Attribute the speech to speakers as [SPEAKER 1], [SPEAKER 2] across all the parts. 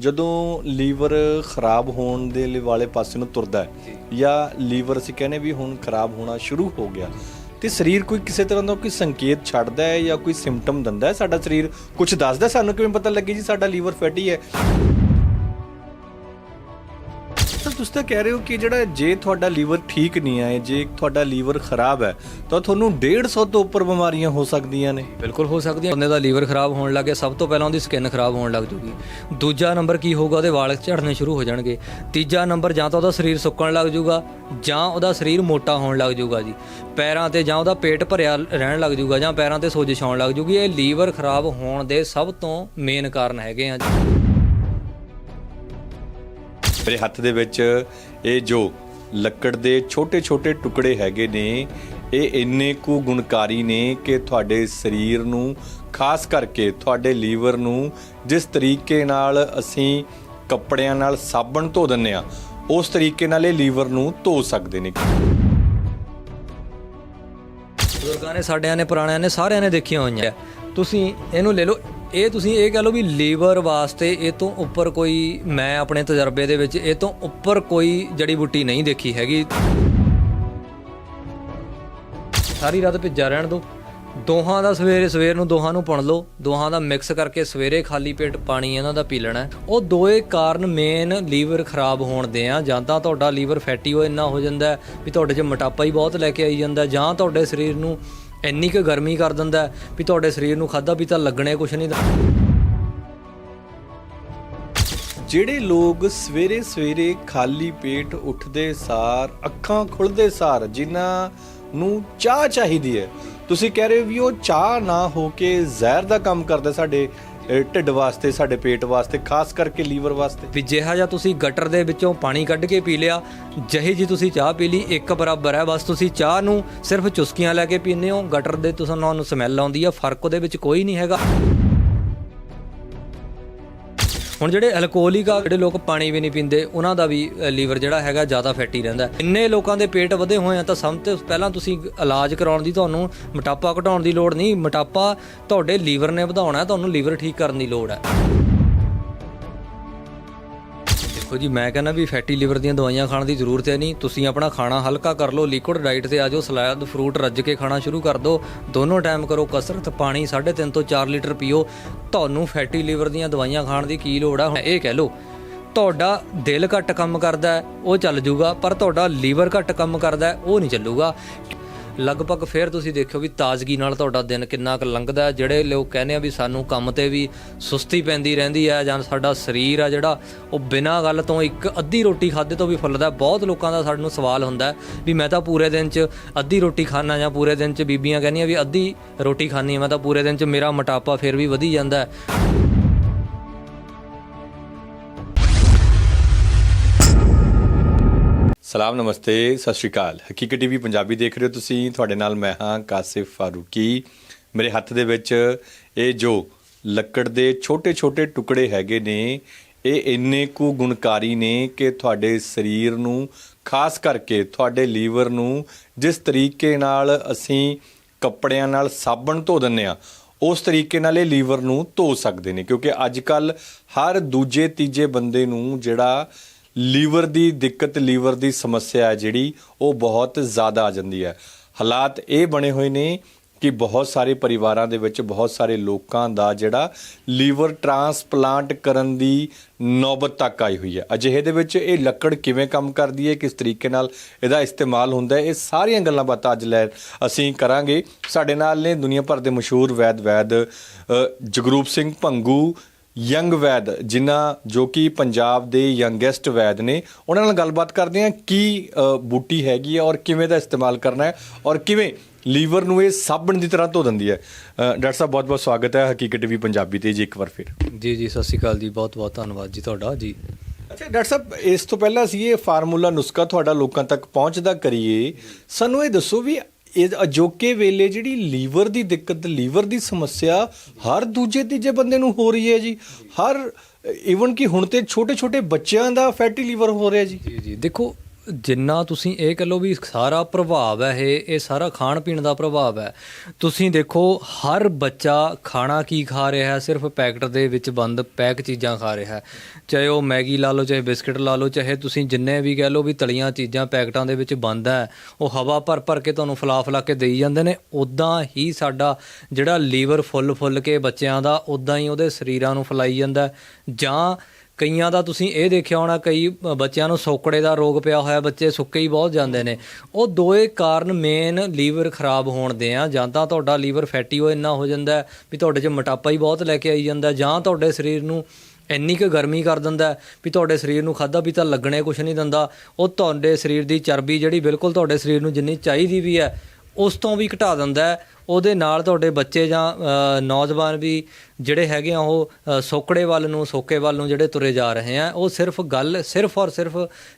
[SPEAKER 1] ਜਦੋਂ ਲੀਵਰ ਖਰਾਬ ਹੋਣ ਦੇ ਲਈ ਵਾਲੇ ਪਾਸੇ ਨੂੰ ਤੁਰਦਾ ਹੈ ਜਾਂ। ਲੀਵਰ ਅਸੀਂ ਕਹਿੰਦੇ ਵੀ ਹੁਣ ਖਰਾਬ ਹੋਣਾ ਸ਼ੁਰੂ ਹੋ ਗਿਆ ਤੇ ਸਰੀਰ ਕੋਈ ਕਿਸੇ ਤਰ੍ਹਾਂ ਦਾ ਕੋਈ ਸੰਕੇਤ ਛੱਡਦਾ ਹੈ ਜਾਂ ਕੋਈ ਸਿੰਪਟਮ ਦਿੰਦਾ ਹੈ ਸਾਡਾ ਸਰੀਰ? ਕੁਝ ਦੱਸਦਾ ਸਾਨੂੰ ਕਿਵੇਂ ਪਤਾ ਲੱਗੇ ਜੀ ਸਾਡਾ ਲੀਵਰ ਫੈਟੀ ਹੈ? ਸਰ ਤੁਸੀਂ ਤਾਂ ਕਹਿ ਰਹੇ ਹੋ ਕਿ ਜਿਹੜਾ ਜੇ ਤੁਹਾਡਾ ਲੀਵਰ ਠੀਕ ਨਹੀਂ ਹੈ, ਜੇ ਤੁਹਾਡਾ ਲੀਵਰ ਖਰਾਬ ਹੈ, ਤਾਂ ਤੁਹਾਨੂੰ 150 ਤੋਂ ਉੱਪਰ ਬਿਮਾਰੀਆਂ ਹੋ ਸਕਦੀਆਂ ਨੇ।
[SPEAKER 2] ਬਿਲਕੁਲ ਹੋ ਸਕਦੀਆਂ। ਬੰਦੇ ਦਾ ਲੀਵਰ ਖਰਾਬ ਹੋਣ ਲੱਗੇ ਸਭ ਤੋਂ ਪਹਿਲਾਂ ਉਹਦੀ ਸਕਿਨ ਖਰਾਬ ਹੋਣ ਲੱਗ ਜੂਗੀ। ਦੂਜਾ ਨੰਬਰ ਕੀ ਹੋਊਗਾ, ਉਹਦੇ ਵਾਲ ਝੜਨੇ ਸ਼ੁਰੂ ਹੋ ਜਾਣਗੇ। ਤੀਜਾ ਨੰਬਰ, ਜਾਂ ਤਾਂ ਉਹਦਾ ਸਰੀਰ ਸੁੱਕਣ ਲੱਗ ਜੂਗਾ, ਜਾਂ ਉਹਦਾ ਸਰੀਰ ਮੋਟਾ ਹੋਣ ਲੱਗ ਜੂਗਾ ਜੀ। ਪੈਰਾਂ ਤੇ ਜਾਂ ਉਹਦਾ ਪੇਟ ਭਰਿਆ ਰਹਿਣ ਲੱਗ ਜੂਗਾ, ਜਾਂ ਪੈਰਾਂ ਤੇ ਸੋਜਿਸ਼ ਆਉਣ ਲੱਗ ਜੂਗੀ। ਇਹ ਲੀਵਰ ਖਰਾਬ ਹੋਣ ਦੇ ਸਭ ਤੋਂ ਮੇਨ ਕਾਰਨ ਹੈਗੇ ਆ ਜੀ।
[SPEAKER 1] ਮੇਰੇ ਹੱਥ ਦੇ ਵਿੱਚ ਇਹ ਜੋ ਲੱਕੜ ਦੇ ਛੋਟੇ-ਛੋਟੇ ਟੁਕੜੇ ਹੈਗੇ ਨੇ, ਇਹ ਇੰਨੇ ਕੁ ਗੁਣਕਾਰੀ ਨੇ ਕਿ ਤੁਹਾਡੇ ਸਰੀਰ ਨੂੰ, ਖਾਸ ਕਰਕੇ ਤੁਹਾਡੇ ਲੀਵਰ ਨੂੰ ਜਿਸ ਤਰੀਕੇ ਨਾਲ ਅਸੀਂ ਕੱਪੜਿਆਂ ਨਾਲ ਸਾਬਣ ਧੋ ਦਿੰਨੇ ਆ ਉਸ ਤਰੀਕੇ ਨਾਲ ਇਹ ਲੀਵਰ ਨੂੰ ਧੋ ਸਕਦੇ ਨੇ।
[SPEAKER 2] ਬਜ਼ੁਰਗਾਂ ਨੇ, ਸਾਡਿਆਂ ਨੇ, ਪੁਰਾਣਿਆਂ ਨੇ, ਸਾਰਿਆਂ ਨੇ ਦੇਖੀਆਂ ਹੋਈਆਂ। ਤੁਸੀਂ ਇਹਨੂੰ ਲੈ ਲਓ ਇਹ ਤੁਸੀਂ ਇਹ ਕਹ ਲਓ ਵੀ ਲੀਵਰ ਵਾਸਤੇ ਇਹ ਤੋਂ ਉੱਪਰ ਕੋਈ, ਮੈਂ ਆਪਣੇ ਤਜਰਬੇ ਦੇ ਵਿੱਚ ਇਹ ਤੋਂ ਉੱਪਰ ਕੋਈ ਜੜੀ ਬੂਟੀ ਨਹੀਂ ਦੇਖੀ ਹੈਗੀ। ਸਾਰੀ ਰਾਤ ਭਿੱਜਾ ਰਹਿਣ ਦਿਓ ਦੋਹਾਂ ਦਾ ਸਵੇਰੇ ਸਵੇਰ ਨੂੰ ਦੋਹਾਂ ਨੂੰ ਪੁਣ ਲਓ। ਦੋਹਾਂ ਦਾ ਮਿਕਸ ਕਰਕੇ ਸਵੇਰੇ ਖਾਲੀ ਪੇਟ ਪਾਣੀ ਇਹਨਾਂ ਦਾ ਪੀ ਲੈਣਾ। ਉਹ ਦੋਏ ਕਾਰਨ ਮੇਨ ਲੀਵਰ ਖਰਾਬ ਹੋਣ ਦੇ ਆ। ਜਾਂ ਤਾਂ ਤੁਹਾਡਾ ਲੀਵਰ ਫੈਟੀ ਹੋ ਇੰਨਾ ਹੋ ਜਾਂਦਾ ਵੀ ਤੁਹਾਡੇ 'ਚ ਮੋਟਾਪਾ ਹੀ ਬਹੁਤ ਲੈ ਕੇ ਆਈ ਜਾਂਦਾ ਜਾਂ ਤੁਹਾਡੇ ਸਰੀਰ ਨੂੰ ਇੰਨੀ ਕੁ ਗਰਮੀ ਕਰ ਦਿੰਦਾ ਵੀ ਤੁਹਾਡੇ ਸਰੀਰ ਨੂੰ ਖਾਦਾ ਪੀਤਾ ਲੱਗਣੇ ਕੁਛ ਨਹੀਂ
[SPEAKER 1] ਜਿਹੜੇ ਲੋਕ ਸਵੇਰੇ ਸਵੇਰੇ ਖਾਲੀ ਪੇਟ ਉੱਠਦੇ ਸਾਰ, ਅੱਖਾਂ ਖੁੱਲਦੇ ਸਾਰ, ਜਿਨ੍ਹਾਂ ਨੂੰ ਚਾਹ ਚਾਹੀਦੀ ਹੈ, ਤੁਸੀਂ ਕਹਿ ਰਹੇ ਹੋ ਵੀ ਉਹ ਚਾਹ ਨਾ ਹੋ ਕੇ ਜ਼ਹਿਰ ਦਾ ਕੰਮ ਕਰਦਾ ਸਾਡੇ ਅਹ, ਢਿੱਡ ਵਾਸਤੇ ਸਾਡੇ ਪੇਟ ਵਾਸਤੇ ਖਾਸ ਕਰਕੇ ਲੀਵਰ ਵਾਸਤੇ।
[SPEAKER 2] ਵੀ ਜਿਹਾ ਜਾਂ ਤੁਸੀਂ ਗਟਰ ਦੇ ਵਿੱਚੋਂ ਪਾਣੀ ਕੱਢ ਕੇ ਪੀ ਲਿਆ ਜਿਹੀ ਜੀ ਤੁਸੀਂ ਚਾਹ ਪੀ ਲਈ ਇੱਕ ਬਰਾਬਰ ਹੈ। ਬਸ ਤੁਸੀਂ ਚਾਹ ਨੂੰ ਸਿਰਫ ਚੁਸਕੀਆਂ ਲੈ ਕੇ ਪੀਂਦੇ ਹੋ। ਗਟਰ ਦੇ ਤੁਹਾਨੂੰ ਸਮੈਲ ਆਉਂਦੀ ਆ ਫ਼ਰਕ ਉਹਦੇ ਵਿੱਚ ਕੋਈ ਨਹੀਂ ਹੈਗਾ। ਹੁਣ ਜਿਹੜੇ ਅਲਕੋਹਲਿਕ ਆ, ਜਿਹੜੇ ਲੋਕ ਪਾਣੀ ਵੀ ਨਹੀਂ ਪੀਂਦੇ, ਉਹਨਾਂ ਦਾ ਵੀ ਲੀਵਰ ਜਿਹੜਾ ਹੈਗਾ ਜ਼ਿਆਦਾ ਫੈਟੀ ਰਹਿੰਦਾ ਇੰਨੇ ਲੋਕਾਂ ਦੇ ਪੇਟ ਵਧੇ ਹੋਏ ਆ ਤਾਂ ਸਭ ਤੋਂ ਪਹਿਲਾਂ ਤੁਸੀਂ ਇਲਾਜ ਕਰਾਉਣ ਦੀ ਤੁਹਾਨੂੰ ਮੋਟਾਪਾ ਘਟਾਉਣ ਦੀ ਲੋੜ ਨਹੀਂ। ਮੋਟਾਪਾ ਤੁਹਾਡੇ ਲੀਵਰ ਨੇ ਵਧਾਉਣਾ ਤੁਹਾਨੂੰ ਲੀਵਰ ਠੀਕ ਕਰਨ ਦੀ ਲੋੜ ਹੈ। ਦੇਖੋ ਜੀ, ਮੈਂ ਕਹਿੰਦਾ ਵੀ ਫੈਟੀ ਲਿਵਰ ਦੀਆਂ ਦਵਾਈਆਂ ਖਾਣ ਦੀ ਜ਼ਰੂਰਤ ਹੈ ਨਹੀਂ। ਤੁਸੀਂ ਆਪਣਾ ਖਾਣਾ ਹਲਕਾ ਕਰ ਲਓ ਲਿਕੁਇਡ ਡਾਈਟ ਤੇ ਆ ਜਾਓ ਸਲਾਦ ਫਰੂਟ ਰੱਜ ਕੇ ਖਾਣਾ ਸ਼ੁਰੂ ਕਰ ਦਿਓ। ਦੋਨੋਂ ਟਾਈਮ ਕਰੋ ਕਸਰਤ, ਪਾਣੀ 3.5 ਤੋਂ 4 ਲੀਟਰ ਪੀਓ। ਤੁਹਾਨੂੰ ਫੈਟੀ ਲਿਵਰ ਦੀਆਂ ਦਵਾਈਆਂ ਖਾਣ ਦੀ ਕੀ ਲੋੜ ਆ? ਹੁਣ ਇਹ ਕਹਿ ਲਓ, ਤੁਹਾਡਾ ਦਿਲ ਘੱਟ ਕੰਮ ਕਰਦਾ ਉਹ ਚੱਲ ਜੂਗਾ, ਪਰ ਤੁਹਾਡਾ ਲੀਵਰ ਘੱਟ ਕੰਮ ਕਰਦਾ ਉਹ ਨਹੀਂ ਚੱਲੂਗਾ। ਲਗਭਗ ਫਿਰ ਤੁਸੀਂ ਦੇਖਿਓ ਵੀ ਤਾਜ਼ਗੀ ਨਾਲ ਤੁਹਾਡਾ ਦਿਨ ਕਿੰਨਾ ਕੁ ਲੰਘਦਾ ਜਿਹੜੇ ਲੋਕ ਕਹਿੰਦੇ ਆ ਵੀ ਸਾਨੂੰ ਕੰਮ ਤੇ ਵੀ ਸੁਸਤੀ ਪੈਂਦੀ ਰਹਿੰਦੀ ਹੈ ਜਾਂ ਸਾਡਾ ਸਰੀਰ ਆ ਜਿਹੜਾ, ਉਹ ਬਿਨਾਂ ਗੱਲ ਤੋਂ ਇੱਕ ਅੱਧੀ ਰੋਟੀ ਖਾਦੇ ਤੋਂ ਵੀ ਫੁੱਲਦਾ ਬਹੁਤ ਲੋਕਾਂ ਦਾ ਸਾਡੇ ਨੂੰ ਸਵਾਲ ਹੁੰਦਾ ਵੀ ਮੈਂ ਤਾਂ ਪੂਰੇ ਦਿਨ 'ਚ ਅੱਧੀ ਰੋਟੀ ਖਾਣਾ ਜਾਂ ਪੂਰੇ ਦਿਨ 'ਚ ਬੀਬੀਆਂ ਕਹਿੰਦੀਆਂ ਵੀ ਅੱਧੀ ਰੋਟੀ ਖਾਣੀ ਹੈ ਮੈਂ ਤਾਂ ਪੂਰੇ ਦਿਨ 'ਚ ਮੇਰਾ ਮੋਟਾਪਾ ਫਿਰ ਵੀ ਵਧੀ ਜਾਂਦਾ ਹੈ।
[SPEAKER 1] ਸਲਾਮ, ਨਮਸਤੇ, ਸਤਿ ਸ਼੍ਰੀ ਅਕਾਲ। ਹਕੀਕਤ ਟੀਵੀ ਪੰਜਾਬੀ ਦੇਖ ਰਹੇ ਹੋ ਤੁਸੀਂ। ਤੁਹਾਡੇ ਨਾਲ ਮੈਂ ਹਾਂ ਕਾਸਿਫ ਫਾਰੂਕੀ। ਮੇਰੇ ਹੱਥ ਦੇ ਵਿੱਚ ਇਹ ਜੋ ਲੱਕੜ ਦੇ ਛੋਟੇ-ਛੋਟੇ ਟੁਕੜੇ ਹੈਗੇ ਨੇ, ਇਹ ਇੰਨੇ ਕੁ ਗੁਣਕਾਰੀ ਨੇ ਕਿ ਤੁਹਾਡੇ ਸਰੀਰ ਨੂੰ, ਖਾਸ ਕਰਕੇ ਤੁਹਾਡੇ ਲੀਵਰ ਨੂੰ, ਜਿਸ ਤਰੀਕੇ ਨਾਲ ਅਸੀਂ ਕੱਪੜਿਆਂ ਨਾਲ ਸਾਬਣ ਧੋ ਦਿੰਨੇ ਆ ਉਸ ਤਰੀਕੇ ਨਾਲ ਇਹ ਲੀਵਰ ਨੂੰ ਧੋ ਸਕਦੇ ਨੇ। ਕਿਉਂਕਿ ਅੱਜ ਕੱਲ ਹਰ ਦੂਜੇ ਤੀਜੇ ਬੰਦੇ ਨੂੰ ਜਿਹੜਾ ਲੀਵਰ ਦੀ ਦਿੱਕਤ, ਲੀਵਰ ਦੀ ਸਮੱਸਿਆ ਹੈ ਜਿਹੜੀ, ਉਹ ਬਹੁਤ ਜ਼ਿਆਦਾ ਆ ਜਾਂਦੀ ਹੈ। ਹਾਲਾਤ ਇਹ ਬਣੇ ਹੋਏ ਨੇ ਕਿ ਬਹੁਤ ਸਾਰੇ ਪਰਿਵਾਰਾਂ ਦੇ ਵਿੱਚ ਬਹੁਤ ਸਾਰੇ ਲੋਕਾਂ ਦਾ ਜਿਹੜਾ ਲੀਵਰ ਟ੍ਰਾਂਸਪਲਾਂਟ ਕਰਨ ਦੀ ਨੌਬਤ ਤੱਕ ਆਈ ਹੋਈ ਹੈ। ਅਜਿਹੇ ਦੇ ਵਿੱਚ ਇਹ ਲੱਕੜ ਕਿਵੇਂ ਕੰਮ ਕਰਦੀ ਹੈ, ਕਿਸ ਤਰੀਕੇ ਨਾਲ ਇਹਦਾ ਇਸਤੇਮਾਲ ਹੁੰਦਾ ਹੈ, ਇਹ ਸਾਰੀਆਂ ਗੱਲਾਂ ਬਾਤਾਂ ਅੱਜ ਲੈ ਅਸੀਂ ਕਰਾਂਗੇ। ਸਾਡੇ ਨਾਲ ਨੇ ਦੁਨੀਆ ਭਰ ਦੇ ਮਸ਼ਹੂਰ ਵੈਦ ਵੈਦ ਜਗਰੂਪ ਸਿੰਘ ਭੰਗੂ ਯੰਗ ਵੈਦ ਜਿਨ੍ਹਾਂ ਜੋ ਕਿ ਪੰਜਾਬ ਦੇ ਯੰਗੈਸਟ ਵੈਦ ਨੇ ਉਹਨਾਂ ਨਾਲ ਗੱਲਬਾਤ ਕਰਦੇ ਹਾਂ ਕੀ ਬੂਟੀ ਹੈਗੀ ਹੈ ਔਰ ਕਿਵੇਂ ਦਾ ਇਸਤੇਮਾਲ ਕਰਨਾ ਹੈ ਔਰ ਕਿਵੇਂ ਲੀਵਰ ਨੂੰ ਇਹ ਸਾਬਣ ਦੀ ਤਰ੍ਹਾਂ ਧੋ ਦਿੰਦੀ ਹੈ। ਡਾਕਟਰ ਸਾਹਿਬ ਬਹੁਤ ਬਹੁਤ ਸਵਾਗਤ ਹੈ। ਹਕੀਕਤ ਵੀ ਪੰਜਾਬੀ ਤੇ ਜੀ ਇੱਕ ਵਾਰ ਫਿਰ।
[SPEAKER 2] ਜੀ ਜੀ ਸਤਿ ਸ਼੍ਰੀ ਅਕਾਲ ਜੀ। ਬਹੁਤ ਬਹੁਤ ਧੰਨਵਾਦ ਜੀ ਤੁਹਾਡਾ। ਜੀ।
[SPEAKER 1] ਅੱਛਾ ਡਾਕਟਰ ਸਾਹਿਬ ਇਸ ਤੋਂ ਪਹਿਲਾਂ ਅਸੀਂ ਇਹ ਫਾਰਮੂਲਾ ਨੁਸਖਾ ਤੁਹਾਡਾ ਲੋਕਾਂ ਤੱਕ ਪਹੁੰਚਦਾ ਕਰੀਏ। ਸਾਨੂੰ ਇਹ ਦੱਸੋ ਵੀ ਇਹ ਅਜੋਕੇ ਵੇਲੇ ਜਿਹੜੀ ਲੀਵਰ ਦੀ ਦਿੱਕਤ, ਲੀਵਰ ਦੀ ਸਮੱਸਿਆ ਹਰ ਦੂਜੇ ਤੀਜੇ ਬੰਦੇ ਨੂੰ ਹੋ ਰਹੀ ਹੈ ਜੀ। ਹਰ ਈਵਨ ਕਿ ਹੁਣ ਤੇ ਛੋਟੇ ਛੋਟੇ ਬੱਚਿਆਂ ਦਾ ਫੈਟੀ ਲੀਵਰ ਹੋ ਰਿਹਾ ਜੀ।
[SPEAKER 2] ਜੀ ਜੀ। ਦੇਖੋ ਜਿੰਨਾ ਤੁਸੀਂ ਇਹ ਕਹ ਲਓ ਵੀ ਸਾਰਾ ਪ੍ਰਭਾਵ ਹੈ, ਇਹ ਇਹ ਸਾਰਾ ਖਾਣ ਪੀਣ ਦਾ ਪ੍ਰਭਾਵ ਹੈ। ਤੁਸੀਂ ਦੇਖੋ, ਹਰ ਬੱਚਾ ਖਾਣਾ ਕੀ ਖਾ ਰਿਹਾ ਹੈ? ਸਿਰਫ ਪੈਕਟ ਦੇ ਵਿੱਚ ਬੰਦ ਪੈਕ ਚੀਜ਼ਾਂ ਖਾ ਰਿਹਾ ਹੈ। ਚਾਹੇ ਉਹ ਮੈਗੀ ਲਾ ਲਓ, ਚਾਹੇ ਬਿਸਕਟ ਲਾ ਲਓ, ਚਾਹੇ ਤੁਸੀਂ ਜਿੰਨੇ ਵੀ ਕਹਿ ਲਓ ਵੀ ਤਲੀਆਂ ਚੀਜ਼ਾਂ ਪੈਕਟਾਂ ਦੇ ਵਿੱਚ ਬੰਦ ਹੈ, ਉਹ ਹਵਾ ਭਰ ਭਰ ਕੇ ਤੁਹਾਨੂੰ ਫਲਾ ਫਲਾ ਕੇ ਦੇਈ ਜਾਂਦੇ ਨੇ। ਉਦਾਂ ਹੀ ਸਾਡਾ ਜਿਹੜਾ ਲੀਵਰ ਫੁੱਲ ਫੁੱਲ ਕੇ ਬੱਚਿਆਂ ਦਾ ਉਦਾਂ ਹੀ ਉਹਦੇ ਸਰੀਰਾਂ ਨੂੰ ਫਲਾਈ ਜਾਂਦਾ ਜਾਂ ਕਈਆਂ ਦਾ ਤੁਸੀਂ ਇਹ ਦੇਖਿਆ ਹੋਣਾ, ਕਈ ਬੱਚਿਆਂ ਨੂੰ ਸੋਕੜੇ ਦਾ ਰੋਗ ਪਿਆ ਹੋਇਆ, ਬੱਚੇ ਸੁੱਕੇ ਹੀ ਬਹੁਤ ਜਾਂਦੇ ਨੇ। ਉਹ ਦੋਏ ਕਾਰਨ ਮੇਨ ਲੀਵਰ ਖਰਾਬ ਹੋਣ ਦੇ ਆ, ਜਾਂ ਤਾਂ ਤੁਹਾਡਾ ਲੀਵਰ ਫੈਟੀ ਹੋ ਇੰਨਾ ਹੋ ਜਾਂਦਾ ਵੀ ਤੁਹਾਡੇ 'ਚ ਮੋਟਾਪਾ ਹੀ ਬਹੁਤ ਲੈ ਕੇ ਆਈ ਜਾਂਦਾ ਜਾਂ ਤੁਹਾਡੇ ਸਰੀਰ ਨੂੰ ਇੰਨੀ ਕੁ ਗਰਮੀ ਕਰ ਦਿੰਦਾ ਵੀ ਤੁਹਾਡੇ ਸਰੀਰ ਨੂੰ ਖਾਦਾ ਵੀ ਤਾਂ ਲੱਗਣੇ ਕੁਛ ਨਹੀਂ ਦਿੰਦਾ। ਉਹ ਤੁਹਾਡੇ ਸਰੀਰ ਦੀ ਚਰਬੀ ਜਿਹੜੀ ਬਿਲਕੁਲ ਤੁਹਾਡੇ ਸਰੀਰ ਨੂੰ ਜਿੰਨੀ ਚਾਹੀਦੀ ਵੀ ਹੈ ਉਸ ਤੋਂ ਵੀ ਘਟਾ ਦਿੰਦਾ ਉਹਦੇ ਨਾਲ ਤੁਹਾਡੇ ਬੱਚੇ ਜਾਂ ਨੌਜਵਾਨ ਵੀ ਜਿਹੜੇ ਹੈਗੇ ਆ ਉਹ ਸੋਕੜੇ ਵੱਲ ਨੂੰ, ਸੋਕੇ ਵੱਲ ਨੂੰ ਜਿਹੜੇ ਤੁਰੇ ਜਾ ਰਹੇ ਆ, ਉਹ ਸਿਰਫ ਗੱਲ, ਸਿਰਫ ਔਰ ਸਿਰਫ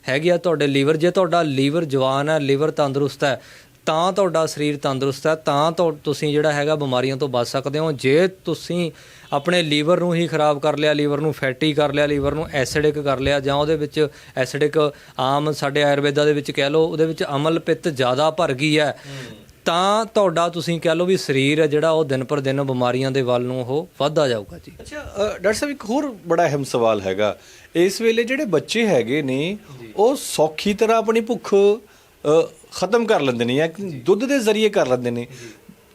[SPEAKER 2] ਹੈਗੀ ਆ ਤੁਹਾਡੇ ਲੀਵਰ। ਜੇ ਤੁਹਾਡਾ ਲੀਵਰ ਜਵਾਨ ਹੈ, ਲੀਵਰ ਤੰਦਰੁਸਤ ਹੈ, ਤਾਂ ਤੁਹਾਡਾ ਸਰੀਰ ਤੰਦਰੁਸਤ ਹੈ ਤਾਂ, ਤੁਸੀਂ ਜਿਹੜਾ ਹੈਗਾ ਬਿਮਾਰੀਆਂ ਤੋਂ ਬਚ ਸਕਦੇ ਹੋ। ਜੇ ਤੁਸੀਂ ਆਪਣੇ ਲੀਵਰ ਨੂੰ ਹੀ ਖਰਾਬ ਕਰ ਲਿਆ, ਲੀਵਰ ਨੂੰ ਫੈਟੀ ਕਰ ਲਿਆ, ਲੀਵਰ ਨੂੰ ਐਸਿਡਿਕ ਕਰ ਲਿਆ, ਜਾਂ ਉਹਦੇ ਵਿੱਚ ਐਸਿਡਿਕ ਆਮ ਸਾਡੇ ਆਯੁਰਵੇਦਾ ਦੇ ਵਿੱਚ ਕਹਿ ਲਓ, ਉਹਦੇ ਵਿੱਚ ਅਮਲ ਪਿੱਤ ਜ਼ਿਆਦਾ ਭਰ ਗਈ ਹੈ। ਤਾਂ ਤੁਹਾਡਾ ਤੁਸੀਂ ਕਹਿ ਲਓ ਵੀ ਸਰੀਰ ਹੈ ਜਿਹੜਾ ਉਹ ਦਿਨ ਪਰ ਦਿਨ ਬਿਮਾਰੀਆਂ ਦੇ ਵੱਲ ਨੂੰ ਉਹ ਵੱਧਦਾ ਜਾਊਗਾ ਜੀ।
[SPEAKER 1] ਅੱਛਾ ਡਾਕਟਰ ਸਾਹਿਬ ਇੱਕ ਹੋਰ ਬੜਾ ਅਹਿਮ ਸਵਾਲ ਹੈਗਾ। ਇਸ ਵੇਲੇ ਜਿਹੜੇ ਬੱਚੇ ਹੈਗੇ ਨੇ ਉਹ ਸੌਖੀ ਤਰ੍ਹਾਂ ਆਪਣੀ ਭੁੱਖ ਖਤਮ ਕਰ ਲੈਂਦੇ ਨੇ ਜਾਂ ਦੁੱਧ ਦੇ ਜ਼ਰੀਏ ਕਰ ਲੈਂਦੇ ਨੇ।